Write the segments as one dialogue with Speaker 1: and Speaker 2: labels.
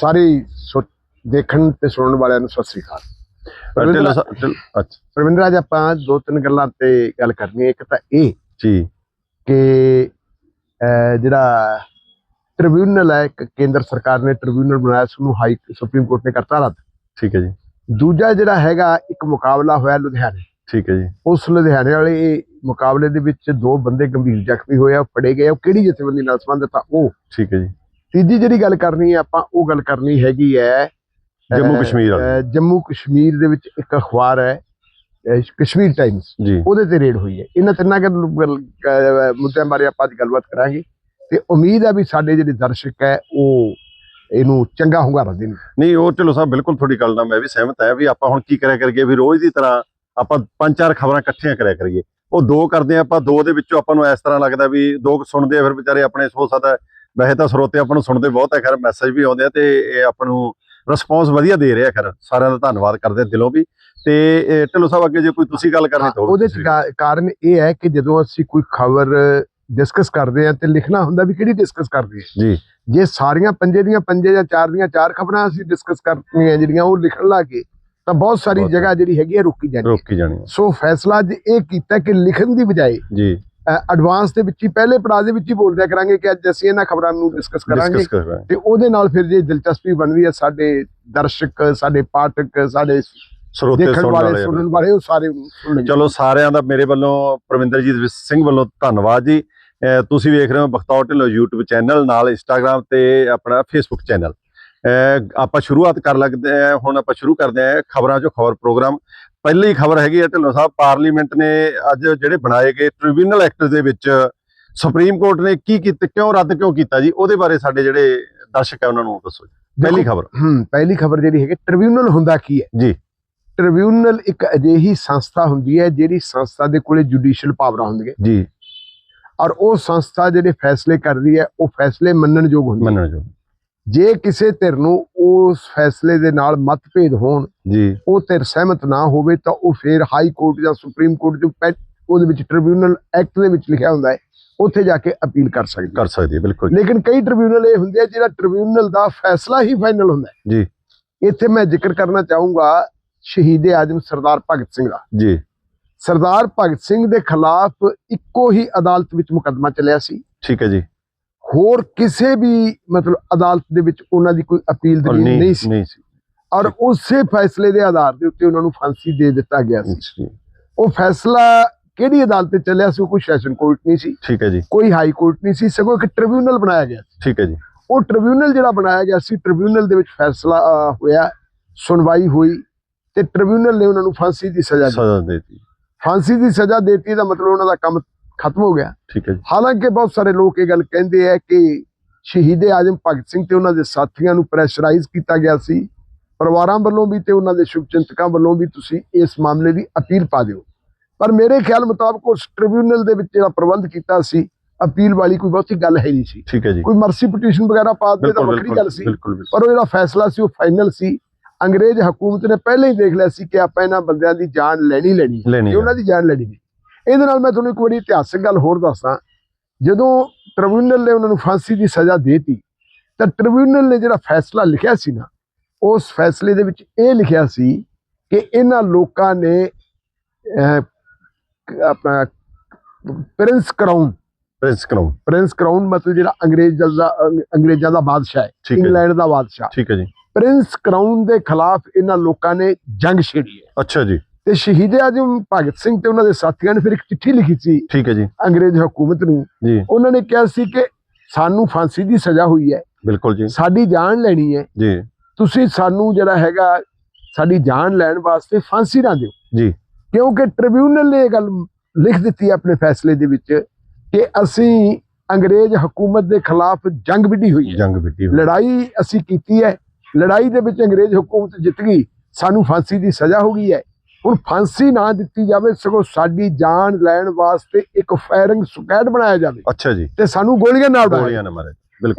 Speaker 1: ਸਾਰੇ ਦੇਖਣ ਤੇ ਸੁਣਨ ਵਾਲਿਆਂ ਨੂੰ ਸਤਿ ਸ੍ਰੀ ਅਕਾਲ। ਰਵਿੰਦਰ
Speaker 2: ਅੱਛਾ।
Speaker 1: ਰਵਿੰਦਰ ਅੱਜ ਆਪਾਂ ਦੋ ਤਿੰਨ ਗੱਲਾਂ ਤੇ ਗੱਲ ਕਰਨੀ ਹੈ। ਇੱਕ ਤਾਂ ਇਹ
Speaker 2: ਜੀ।
Speaker 1: ਕਿ ਜਿਹੜਾ ਟ੍ਰਿਬਿਊਨਲ ਹੈ ਇੱਕ ਕੇਂਦਰ ਸਰਕਾਰ ਨੇ ਟ੍ਰਿਬਿਊਨਲ ਬਣਾਇਆ ਸੀ ਉਹਨੂੰ ਹਾਈ ਸੁਪਰੀਮ ਕੋਰਟ ਨੇ ਕਰਤਾ ਰੱਦ।
Speaker 2: ਠੀਕ ਹੈ ਜੀ।
Speaker 1: ਦੂਜਾ ਜਿਹੜਾ ਹੈਗਾ ਇੱਕ ਮੁਕਾਬਲਾ ਹੋਇਆ ਲੁਧਿਆਣੇ।
Speaker 2: ਠੀਕ ਹੈ ਜੀ।
Speaker 1: ਉਸ ਲੁਧਿਆਣੇ ਵਾਲੇ ਮੁਕਾਬਲੇ ਦੇ ਵਿੱਚ ਦੋ ਬੰਦੇ ਗੰਭੀਰ ਜ਼ਖਮੀ ਹੋਏ ਆ ਫੜੇ ਗਏ। ਉਹ ਕਿਹੜੀ ਜਥੇਬੰਦੀ ਨਾਲ ਸੰਬੰਧਿਤ ਆ? ਉਹ
Speaker 2: ਠੀਕ ਹੈ ਜੀ।
Speaker 1: ਤੀਜੀ ਜਿਹੜੀ ਗੱਲ ਕਰਨੀ ਹੈ ਆਪਾਂ ਉਹ ਗੱਲ ਕਰਨੀ ਹੈਗੀ ਹੈ
Speaker 2: ਜੰਮੂ ਕਸ਼ਮੀਰ ਵਾਲੀ।
Speaker 1: ਜੰਮੂ ਕਸ਼ਮੀਰ ਦੇ ਵਿੱਚ ਇੱਕ ਅਖਬਾਰ ਹੈ ਕਸ਼ਮੀਰ ਟਾਈਮਸ ਉਹਦੇ ਤੇ ਰੇਡ ਹੋਈ ਹੈ। ਇਹਨਾਂ ਤਿੰਨਾਂ ਮੁੱਦਿਆਂ ਬਾਰੇ ਆਪਾਂ ਅੱਜ ਗੱਲਬਾਤ ਕਰਾਂਗੇ। ਤੇ ਉਮੀਦ ਹੈ ਵੀ ਸਾਡੇ ਜਿਹੜੇ ਦਰਸ਼ਕ ਹੈ ਉਹ ਇਹਨੂੰ ਚੰਗਾ ਹੁੰਗਾਰਾ ਦੇਣ
Speaker 2: ਨਹੀਂ ਉਹ ਢਿੱਲੋਂ ਸਾਹਿਬ ਬਿਲਕੁਲ ਤੁਹਾਡੀ ਗੱਲ ਨਾਲ ਮੈਂ ਵੀ ਸਹਿਮਤ ਹਾਂ ਵੀ ਆਪਾਂ ਹੁਣ ਕੀ ਕਰਿਆ ਕਰੀਏ ਵੀ ਰੋਜ਼ ਦੀ ਤਰ੍ਹਾਂ ਆਪਾਂ ਪੰਜ ਚਾਰ ਖਬਰਾਂ ਇਕੱਠੀਆਂ ਕਰਿਆ ਕਰੀਏ। ਉਹ ਦੋ ਕਰਦੇ ਆ ਆਪਾਂ ਦੋ ਦੇ ਵਿੱਚੋਂ ਆਪਾਂ ਨੂੰ ਇਸ ਤਰ੍ਹਾਂ ਲੱਗਦਾ ਵੀ ਦੋ ਸੁਣਦੇ ਆ ਫਿਰ ਵਿਚਾਰੇ ਆਪਣੇ ਹੋ ਸਕਦਾ ਵੈਸੇ ਤਾਂ ਸਰੋਤੇ ਆਪਾਂ ਨੂੰ ਸੁਣਦੇ ਬਹੁਤ ਹੈ ਖੈਰ ਮੈਸੇਜ ਵੀ ਆਉਂਦੇ ਆ ਤੇ ਇਹ ਆਪਾਂ ਨੂੰ ਰਿਸਪੌਂਸ ਵਧੀਆ ਦੇ ਰਹੇ ਆ ਖੈਰ। ਸਾਰਿਆਂ ਦਾ ਧੰਨਵਾਦ ਕਰਦੇ ਆ ਦਿਲੋਂ ਵੀ। ਤੇ ਢਿੱਲੋਂ ਸਾਹਿਬ ਅੱਗੇ ਜੇ ਕੋਈ ਤੁਸੀਂ ਗੱਲ ਕਰਨੀ ਤਾਂ
Speaker 1: ਉਹਦੇ ਕਾਰਨ ਇਹ ਹੈ ਕਿ ਜਦੋਂ ਅਸੀਂ ਕੋਈ ਖਬਰ ਡਿਸਕਸ ਕਰਦੇ ਹਾਂ ਤੇ ਲਿਖਣਾ ਹੁੰਦਾ ਵੀ ਕਿਹੜੀ ਡਿਸਕਸ ਕਰਦੇ ਹਾਂ।
Speaker 2: ਜੀ।
Speaker 1: ਜੇ ਸਾਰੀਆਂ ਪੰਜੇ ਦੀਆਂ ਪੰਜੇ ਜਾਂ ਚਾਰ ਦੀਆਂ ਚਾਰ ਖਬਰਾਂ ਅਸੀਂ ਡਿਸਕਸ ਕਰਨੀਆਂ ਜਿਹੜੀਆਂ ਉਹ ਲਿਖਣ ਲੱਗੇ ਤਾਂ ਬਹੁਤ ਸਾਰੀ ਜਗ੍ਹਾ ਜਿਹੜੀ ਹੈਗੀ ਹੈ ਰੁਕੀ ਜਾਂਦੀ ਹੈ।
Speaker 2: ਰੋਕੀ ਜਾਣੀ।
Speaker 1: ਸੋ ਫੈਸਲਾ ਅੱਜ ਇਹ ਕੀਤਾ ਕਿ ਲਿਖਣ ਦੀ ਬਜਾਏ
Speaker 2: ਜੀ।
Speaker 1: ਐਡਵਾਂਸ ਦੇ ਵਿੱਚ ਹੀ ਪਹਿਲੇ ਪੜਾਅ ਦੇ ਵਿੱਚ ਹੀ ਬੋਲ ਦਿਆ ਕਰਾਂਗੇ ਕਿ ਅੱਜ ਅਸੀਂ ਇਹਨਾਂ ਖਬਰਾਂ ਨੂੰ ਡਿਸਕਸ ਕਰਾਂਗੇ।
Speaker 2: ਹਾਂ।
Speaker 1: ਤੇ ਉਹਦੇ ਨਾਲ ਫਿਰ ਜੇ ਦਿਲਚਸਪੀ ਬਣਦੀ ਹੈ ਸਾਡੇ ਦਰਸ਼ਕ ਸਾਡੇ ਪਾਠਕ ਸਾਡੇ
Speaker 2: ਸਰੋਤੇ ਸੁਣਨ
Speaker 1: ਵਾਲੇ ਸੁਣਨ ਵਾਲੇ ਉਹ ਸਾਰੇ
Speaker 2: ਚਲੋ ਸਾਰਿਆਂ ਦਾ ਮੇਰੇ ਵੱਲੋਂ ਪ੍ਰਵਿੰਦਰਜੀਤ ਸਿੰਘ ਵੱਲੋਂ ਧੰਨਵਾਦ ਜੀ। ਤੁਸੀਂ ਵੇਖ ਰਹੇ ਹੋ ਬਖਤੌਰ ਢਿੱਲੋਂ YouTube ਚੈਨਲ ਨਾਲ Instagram ਤੇ ਆਪਣਾ Facebook ਚੈਨਲ ਆਪਾਂ ਸ਼ੁਰੂਆਤ ਕਰ ਲੱਗਦੇ ਆ ਹੁਣ ਆਪਾਂ ਸ਼ੁਰੂ ਕਰਦੇ ਆ ਖਬਰਾਂ ਚੋਂ ਖਬਰ ਪ੍ਰੋਗਰਾਮ ਪਹਿਲੀ ਖਬਰ ਹੈਗੀ ਹੈ ਢਿੱਲੋਂ ਸਾਹਿਬ ਪਾਰਲੀਮੈਂਟ ਨੇ ਅੱਜ ਜਿਹੜੇ ਬਣਾਏ ਗਏ ਟ੍ਰਿਬਿਊਨਲ ਐਕਟ ਦੇ ਵਿੱਚ ਸੁਪਰੀਮ ਕੋਰਟ ਨੇ ਕੀ ਕੀਤਾ ਕਿਉਂ ਰੱਦ ਕਿਉਂ ਕੀਤਾ ਜੀ? ਉਹਦੇ ਬਾਰੇ ਸਾਡੇ ਜਿਹੜੇ ਦਰਸ਼ਕ ਹੈ ਉਹਨਾਂ ਨੂੰ ਦੱਸੋ ਜੀ। ਪਹਿਲੀ ਖਬਰ।
Speaker 1: ਹੂੰ ਪਹਿਲੀ ਖਬਰ ਜਿਹੜੀ ਹੈਗੀ ਟ੍ਰਿਬਿਊਨਲ ਹੁੰਦਾ ਕੀ ਹੈ?
Speaker 2: ਜੀ।
Speaker 1: ਟ੍ਰਿਬਿਊਨਲ ਇੱਕ ਅਜਿਹੀ ਸੰਸਥਾ ਹੁੰਦੀ ਹੈ ਜਿਹੜੀ ਸੰਸਥਾ ਦੇ ਕੋਲੇ ਜੁਡੀਸ਼ੀਅਲ ਪਾਵਰਾਂ ਹੁੰਦੀਆਂ
Speaker 2: ਜੀ।
Speaker 1: ਔਰ ਉਹ ਸੰਸਥਾ ਜਿਹੜੇ ਫੈਸਲੇ ਕਰਦੀ ਹੈ ਉਹ ਫੈਸਲੇ ਮੰਨਣਯੋਗ ਹੁੰਦੇ
Speaker 2: ਮੰਨਣ ਜੋ
Speaker 1: ਕਿਸੇ ਧਿਰ ਨੂੰ ਉਸ ਫੈਸਲੇ ਦੇ ਨਾਲ ਮਤਭੇਦ ਹੋਣ
Speaker 2: ਜੀ।
Speaker 1: ਉਹ ਧਿਰ ਸਹਿਮਤ ਨਾ ਹੋਵੇ ਤਾਂ ਉਹ ਫਿਰ ਹਾਈ ਕੋਰਟ ਜਾਂ ਸੁਪਰੀਮ ਕੋਰਟ ਜੋ ਉਹਦੇ ਵਿੱਚ ਟ੍ਰਿਬਿਊਨਲ ਐਕਟ ਦੇ ਵਿੱਚ ਲਿਖਿਆ ਹੁੰਦਾ ਹੈ ਉੱਥੇ ਜਾ ਕੇ ਅਪੀਲ ਕਰ ਸਕਦੀ
Speaker 2: ਕਰ ਸਕਦੀ ਬਿਲਕੁਲ
Speaker 1: ਲੇਕਿਨ ਕਈ ਟ੍ਰਿਬਿਊਨਲ ਇਹ ਹੁੰਦੇ ਆ ਜਿਹੜਾ ਟ੍ਰਿਬਿਊਨਲ ਦਾ ਫੈਸਲਾ ਹੀ ਫਾਈਨਲ ਹੁੰਦਾ
Speaker 2: ਜੀ।
Speaker 1: ਇੱਥੇ ਮੈਂ ਜ਼ਿਕਰ ਕਰਨਾ ਚਾਹੂੰਗਾ ਸ਼ਹੀਦ ਆਜਮ ਸਰਦਾਰ ਭਗਤ ਸਿੰਘ ਦਾ।
Speaker 2: ਜੀ।
Speaker 1: ਸਰਦਾਰ ਭਗਤ ਸਿੰਘ ਦੇ ਖਿਲਾਫ ਇੱਕੋ ਹੀ ਅਦਾਲਤ ਵਿੱਚ ਮੁਕੱਦਮਾ ਚੱਲਿਆ ਸੀ।
Speaker 2: ਠੀਕ ਹੈ ਜੀ।
Speaker 1: ਹੋਰ ਕਿਸੇ ਵੀ ਮਤਲਬ ਅਦਾਲਤ ਦੇ ਵਿੱਚ ਉਹਨਾਂ ਦੀ ਕੋਈ ਅਪੀਲ ਦਲੀਲ ਨਹੀਂ ਸੀ।
Speaker 2: ਨਹੀਂ ਸੀ।
Speaker 1: ਔਰ ਉਸੇ ਫੈਸਲੇ ਦੇ ਆਧਾਰ ਦੇ ਉੱਤੇ ਉਹਨਾਂ ਨੂੰ ਫਾਂਸੀ ਦੇ ਦਿੱਤਾ ਗਿਆ ਸੀ। ਉਹ ਫੈਸਲਾ ਕਿਹੜੀ ਅਦਾਲਤ ਤੇ ਚੱਲਿਆ ਸੀ? ਕੋਈ ਸੈਸ਼ਨ ਕੋਰਟ ਨਹੀਂ ਸੀ।
Speaker 2: ਠੀਕ ਹੈ ਜੀ।
Speaker 1: ਕੋਈ ਹਾਈ ਕੋਰਟ ਨਹੀਂ ਸੀ। ਸਗੋਂ ਇੱਕ ਟ੍ਰਿਬਿਊਨਲ ਬਣਾਇਆ ਗਿਆ ਸੀ।
Speaker 2: ਠੀਕ ਹੈ ਜੀ।
Speaker 1: ਉਹ ਟ੍ਰਿਬਿਊਨਲ ਜਿਹੜਾ ਬਣਾਇਆ ਗਿਆ ਸੀ ਟ੍ਰਿਬਿਊਨਲ ਦੇ ਵਿੱਚ ਫੈਸਲਾ ਹੋਇਆ ਸੁਣਵਾਈ ਹੋਈ ਤੇ ਟ੍ਰਿਬਿਊਨਲ ਨੇ ਉਹਨਾਂ ਨੂੰ ਫਾਂਸੀ ਦੀ ਸਜ਼ਾ ਦੇਤੀ। ਫਾਂਸੀ ਦੀ ਸਜ਼ਾ ਦੇਤੀ ਦਾ ਮਤਲਬ ਉਹਨਾਂ ਦਾ ਕੰਮ ਖਤਮ ਹੋ ਗਿਆ।
Speaker 2: ਠੀਕ ਹੈ ਜੀ।
Speaker 1: ਹਾਲਾਂਕਿ ਬਹੁਤ ਸਾਰੇ ਲੋਕ ਇਹ ਗੱਲ ਕਹਿੰਦੇ ਆ ਕਿ ਸ਼ਹੀਦ ਆਜਮ ਭਗਤ ਸਿੰਘ ਤੇ ਉਹਨਾਂ ਦੇ ਸਾਥੀਆਂ ਨੂੰ ਪ੍ਰੈਸ਼ਰਾਈਜ਼ ਕੀਤਾ ਗਿਆ ਸੀ। ਪਰਿਵਾਰਾਂ ਵੱਲੋਂ ਵੀ ਤੇ ਉਹਨਾਂ ਦੇ ਸ਼ੁਭਚਿੰਤਕਾਂ ਵੱਲੋਂ ਵੀ ਤੁਸੀਂ ਇਸ ਮਾਮਲੇ ਦੀ ਅਪੀਲ ਪਾ ਦਿਓ। ਪਰ ਮੇਰੇ ਖਿਆਲ ਮੁਤਾਬਕ ਉਸ ਟ੍ਰਿਬਿਊਨਲ ਦੇ ਵਿੱਚ ਜਿਹੜਾ ਪ੍ਰਬੰਧ ਕੀਤਾ ਸੀ ਅਪੀਲ ਵਾਲੀ ਕੋਈ ਬਹੁਤੀ ਗੱਲ ਹੈ ਨਹੀਂ ਸੀ।
Speaker 2: ਠੀਕ ਹੈ ਜੀ।
Speaker 1: ਕੋਈ ਮਰਸੀ ਪਟੀਸ਼ਨ ਵਗੈਰਾ ਪਾ ਦੇ ਤਾਂ ਵੱਖਰੀ ਗੱਲ ਸੀ। ਪਰ ਉਹ ਜਿਹੜਾ ਫੈਸਲਾ ਸੀ ਉਹ ਫਾਈਨਲ ਸੀ। ਅੰਗਰੇਜ਼ ਹਕੂਮਤ ਨੇ ਪਹਿਲਾਂ ਹੀ ਦੇਖ ਲਿਆ ਸੀ ਕਿ ਆਪਾਂ ਇਹਨਾਂ ਬੰਦਿਆਂ ਦੀ ਜਾਨ ਲੈਣੀ ਲੈਣੀ ਹੈ। ਉਹਨਾਂ ਦੀ ਜਾਨ ਲੈਣੀ ਨਹੀਂ ਇਹਦੇ ਨਾਲ ਮੈਂ ਤੁਹਾਨੂੰ ਇੱਕ ਬੜੀ ਇਤਿਹਾਸਕ ਗੱਲ ਹੋਰ ਦੱਸਦਾ। ਜਦੋਂ ਟ੍ਰਿਬਿਊਨਲ ਨੇ ਉਹਨਾਂ ਨੂੰ ਫਾਂਸੀ ਦੀ ਸਜ਼ਾ ਦੇਤੀ ਤਾਂ ਟ੍ਰਿਬਿਊਨਲ ਨੇ ਜਿਹੜਾ ਫੈਸਲਾ ਲਿਖਿਆ ਸੀ ਨਾ ਉਸ ਫੈਸਲੇ ਦੇ ਵਿੱਚ ਇਹ ਲਿਖਿਆ ਸੀ ਕਿ ਇਹਨਾਂ ਲੋਕਾਂ ਨੇ ਆਪਣਾ prince crown
Speaker 2: prince crown
Speaker 1: prince crown ਮਤਲਬ ਜਿਹੜਾ ਅੰਗਰੇਜ਼ ਦਾ ਅੰਗ- ਅੰਗਰੇਜ਼ਾਂ ਦਾ ਬਾਦਸ਼ਾਹ ਹੈ। ਇੰਗਲੈਂਡ ਦਾ ਬਾਦਸ਼ਾਹ।
Speaker 2: ਠੀਕ ਹੈ ਜੀ।
Speaker 1: ਪ੍ਰਿੰਸ ਕਰਾਊਨ ਦੇ ਖਿਲਾਫ ਇਹਨਾਂ ਲੋਕਾਂ ਨੇ ਜੰਗ ਛੇੜੀ ਹੈ।
Speaker 2: ਅੱਛਾ ਜੀ।
Speaker 1: ਤੇ ਸ਼ਹੀਦ ਆਜਮ ਭਗਤ ਸਿੰਘ ਤੇ ਉਹਨਾਂ ਦੇ ਸਾਥੀਆਂ ਨੇ ਫਿਰ ਇੱਕ ਚਿੱਠੀ ਲਿਖੀ ਸੀ
Speaker 2: ਠੀਕ ਹੈ ਜੀ।
Speaker 1: ਅੰਗਰੇਜ਼ ਹਕੂਮਤ ਨੂੰ।
Speaker 2: ਜੀ।
Speaker 1: ਉਹਨਾਂ ਨੇ ਕਿਹਾ ਸੀ ਕਿ ਸਾਨੂੰ ਫਾਂਸੀ ਦੀ ਸਜ਼ਾ ਹੋਈ ਹੈ।
Speaker 2: ਬਿਲਕੁਲ ਜੀ।
Speaker 1: ਸਾਡੀ ਜਾਨ ਲੈਣੀ ਹੈ।
Speaker 2: ਜੀ।
Speaker 1: ਤੁਸੀਂ ਸਾਨੂੰ ਜਿਹੜਾ ਹੈਗਾ ਸਾਡੀ ਜਾਨ ਲੈਣ ਵਾਸਤੇ ਫਾਂਸੀ ਨਾ ਦਿਓ।
Speaker 2: ਜੀ।
Speaker 1: ਕਿਉਂਕਿ ਟ੍ਰਿਬਿਊਨਲ ਨੇ ਇਹ ਗੱਲ ਲਿਖ ਦਿੱਤੀ ਆਪਣੇ ਫੈਸਲੇ ਦੇ ਵਿੱਚ ਕਿ ਅਸੀਂ ਅੰਗਰੇਜ਼ ਹਕੂਮਤ ਦੇ ਖਿਲਾਫ ਜੰਗ ਵਿੱਢੀ ਹੋਈ ਹੈ।
Speaker 2: ਜੰਗ ਵਿੱਢੀ ਹੋਈ।
Speaker 1: ਲੜਾਈ ਅਸੀਂ ਕੀਤੀ ਹੈ। ਲੜਾਈ ਦੇ ਵਿੱਚ ਅੰਗਰੇਜ਼ ਹਕੂਮਤ ਜਿੱਤ ਗਈ। ਸਾਨੂੰ ਫਾਂਸੀ ਦੀ ਸਜ਼ਾ ਹੋ ਗਈ ਹੈ। ਹੁਣ ਫਾਂਸੀ ਨਾ ਦਿੱਤੀ ਜਾਵੇ ਸਗੋਂ ਸਾਡੀ ਜਾਨ ਲੈਣ ਵਾਸਤੇ ਇੱਕ ਫਾਇਰਿੰਗ ਸਕੁਐਡ ਬਣਾਇਆ ਜਾਵੇ।
Speaker 2: ਅੱਛਾ ਜੀ।
Speaker 1: ਤੇ ਸਾਨੂੰ ਗੋਲੀਆਂ ਨਾਲ
Speaker 2: ਗੋਲੀਆਂ ਨਾ ਮਾਰੇ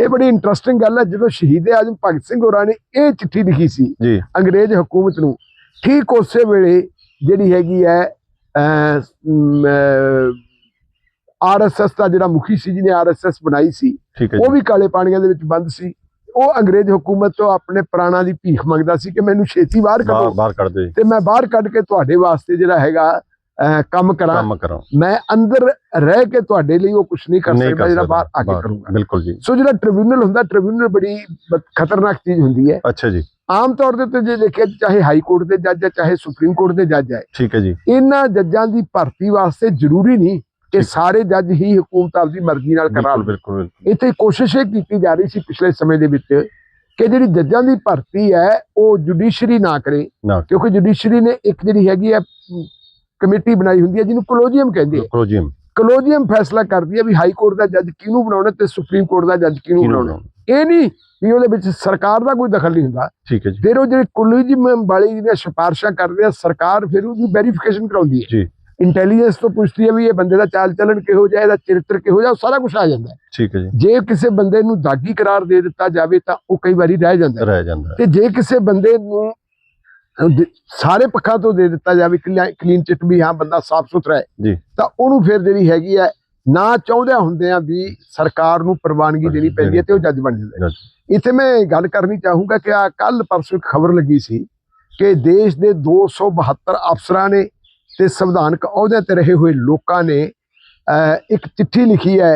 Speaker 1: ਇਹ ਬੜੀ ਇੰਟਰਸਟਿੰਗ ਗੱਲ ਹੈ ਜਦੋਂ ਸ਼ਹੀਦ ਆਜਮ ਭਗਤ ਸਿੰਘ ਹੋਰਾਂ ਨੇ ਇਹ ਚਿੱਠੀ ਲਿਖੀ ਸੀ
Speaker 2: ਜੀ।
Speaker 1: ਅੰਗਰੇਜ਼ ਹਕੂਮਤ ਨੂੰ ਠੀਕ ਉਸੇ ਵੇਲੇ ਜਿਹੜੀ ਹੈਗੀ ਹੈ ਆਰਐਸਐਸ ਦਾ ਜਿਹੜਾ ਮੁਖੀ ਸੀ ਜਿਹਨੇ ਆਰਐਸਐਸ ਬਣਾਈ ਸੀ ਉਹ ਵੀ ਕਾਲੇ ਪਾਣੀਆਂ ਦੇ ਵਿੱਚ ਬੰਦ ਸੀ। ਉਹ ਅੰਗਰੇਜ਼ ਹਕੂਮਤ ਤੋਂ ਆਪਣੇ ਪ੍ਰਾਣਾਂ ਦੀ ਭੀਖ ਮੰਗਦਾ ਸੀ ਕਿ ਮੈਨੂੰ ਛੇਤੀ ਬਾਹਰ ਕੱਢੋ।
Speaker 2: ਬਾਹਰ ਕੱਢ ਜੀ
Speaker 1: ਤੇ ਮੈਂ ਬਾਹਰ ਕੱਢ ਕੇ ਤੁਹਾਡੇ ਵਾਸਤੇ ਜਿਹੜਾ ਹੈਗਾ ਕੰਮ ਕਰਾਂ।
Speaker 2: ਕੰਮ ਕਰੋ।
Speaker 1: ਮੈਂ ਅੰਦਰ ਰਹਿ ਕੇ ਤੁਹਾਡੇ ਲਈ ਉਹ ਕੁਝ ਨਹੀਂ ਕਰ ਸਕਦਾ ਜਿਹੜਾ ਬਾਹਰ ਆ ਕੇ ਕਰੂੰਗਾ।
Speaker 2: ਬਿਲਕੁਲ ਜੀ।
Speaker 1: ਸੋ ਜਿਹੜਾ ਟ੍ਰਿਬਿਊਨਲ ਹੁੰਦਾ ਟ੍ਰਿਬਿਊਨਲ ਬੜੀ ਖਤਰਨਾਕ ਚੀਜ਼ ਹੁੰਦੀ ਹੈ।
Speaker 2: ਅੱਛਾ ਜੀ।
Speaker 1: ਆਮ ਤੌਰ ਦੇ ਉੱਤੇ ਜੇ ਦੇਖਿਆ ਚਾਹੇ ਹਾਈ ਕੋਰਟ ਦੇ ਜੱਜ ਹੈ ਚਾਹੇ ਸੁਪਰੀਮ ਕੋਰਟ ਦੇ ਜੱਜ ਹੈ।
Speaker 2: ਠੀਕ ਹੈ ਜੀ।
Speaker 1: ਇਹਨਾਂ ਜੱਜਾਂ ਦੀ ਭਰਤੀ ਵਾਸਤੇ ਜ਼ਰੂਰੀ ਨਹੀਂ। ਕਿ
Speaker 2: ਠੀਕ।
Speaker 1: ਸਾਰੇ ਜੱਜ ਹੀ ਹਕੂਮਤ ਆਪਦੀ ਮਰਜ਼ੀ ਨਾਲ ਕਰਾ
Speaker 2: ਬਿਲਕੁਲ।
Speaker 1: ਇੱਥੇ ਕੋਸ਼ਿਸ਼ ਇਹ ਕੀਤੀ ਜਾ ਰਹੀ ਸੀ ਪਿਛਲੇ ਸਮੇਂ ਦੇ ਵਿੱਚ ਕਿ ਜਿਹੜੀ ਜੱਜਾਂ ਦੀ ਭਰਤੀ ਹੈ ਉਹ ਜੁਡੀਸ਼ਰੀ ਨਾ ਕਰੇ। ਕਿਉਂਕਿ ਜੁਡੀਸ਼ਰੀ ਨੇ ਇੱਕ ਜਿਹੜੀ ਹੈਗੀ ਹੈ ਕਮੇਟੀ ਬਣਾਈ ਹੁੰਦੀ ਹੈ ਜਿਹਨੂੰ ਕੋਲੋਜੀਅਮ ਕਹਿੰਦੇ ਆ।
Speaker 2: ਜੀ
Speaker 1: ਕੋਲੋਜੀਅਮ ਫੈਸਲਾ ਕਰਦੀ ਹੈ ਵੀ ਹਾਈ ਕੋਰਟ ਦਾ ਜੱਜ ਕਿਹਨੂੰ ਬਣਾਉਣਾ ਤੇ ਸੁਪਰੀਮ ਕੋਰਟ ਦਾ ਜੱਜ ਕਿਹਨੂੰ ਬਣਾਉਣਾ। ਇਹ ਨਹੀਂ ਵੀ ਉਹਦੇ ਵਿੱਚ ਸਰਕਾਰ ਦਾ ਕੋਈ ਦਖਲ ਨਹੀਂ ਹੁੰਦਾ।
Speaker 2: ਠੀਕ ਹੈ ਜੀ।
Speaker 1: ਫਿਰ ਉਹ ਜਿਹੜੇ ਕੋਲੋਜੀਅਮ ਵਾਲੀ ਜਿਹੜੀਆਂ ਸਿਫਾਰਸ਼ਾਂ ਕਰਦੇ ਆ ਸਰਕਾਰ ਫਿਰ ਉਹਦੀ ਵੈਰੀਫਿਕੇਸ਼ਨ ਕਰਾਉਂਦੀ ਹੈ।
Speaker 2: ਜੀ।
Speaker 1: ਇੰਟੈਲੀਜੈਂਸ ਤੋਂ ਪੁੱਛਦੀ ਹੈ ਵੀ ਇਹ ਬੰਦੇ ਦਾ ਚਾਲ ਚੱਲਣ ਕਿਹੋ ਜਿਹਾ ਇਹਦਾ ਚਰਿੱਤਰ ਕਿਹੋ ਜਿਹਾ ਸਾਰਾ ਕੁਝ ਆ ਜਾਂਦਾ।
Speaker 2: ਠੀਕ ਹੈ ਜੀ
Speaker 1: ਜੇ ਕਿਸੇ ਬੰਦੇ ਨੂੰ ਦਾਗੀ ਕਰਾਰ ਦੇ ਦਿੱਤਾ ਜਾਵੇ ਤਾਂ ਉਹ ਕਈ ਵਾਰੀ ਰਹਿ ਜਾਂਦਾ।
Speaker 2: ਰਹਿ ਜਾਂਦਾ।
Speaker 1: ਤੇ ਜੇ ਕਿਸੇ ਬੰਦੇ ਨੂੰ ਸਾਰੇ ਪੱਖਾਂ ਤੋਂ ਦੇ ਦਿੱਤਾ ਜਾਵੇ ਕਲੀਨ ਚਿੱਟ ਵੀ ਹਾਂ ਬੰਦਾ ਸਾਫ਼ ਸੁਥਰਾ ਹੈ
Speaker 2: ਜੀ
Speaker 1: ਤਾਂ ਉਹਨੂੰ ਫਿਰ ਜਿਹੜੀ ਹੈਗੀ ਹੈ ਨਾ ਚਾਹੁੰਦਿਆਂ ਹੁੰਦਿਆਂ ਵੀ ਸਰਕਾਰ ਨੂੰ ਪ੍ਰਵਾਨਗੀ ਦੇਣੀ ਪੈਂਦੀ ਹੈ ਤੇ ਉਹ ਜੱਜ ਬਣ ਜਾਂਦਾ। ਇੱਥੇ ਮੈਂ ਗੱਲ ਕਰਨੀ ਚਾਹੂੰਗਾ ਕਿ ਆ ਕੱਲ ਪਰਸੋਂ ਇੱਕ ਖਬਰ ਲੱਗੀ ਸੀ ਕਿ ਦੇਸ਼ ਦੇ 272 ਅਫਸਰਾਂ ਨੇ ਤੇ ਸੰਵਿਧਾਨਕ ਅਹੁਦਿਆਂ ਤੇ ਰਹੇ ਹੋਏ ਲੋਕਾਂ ਨੇ ਇੱਕ ਚਿੱਠੀ ਲਿਖੀ ਹੈ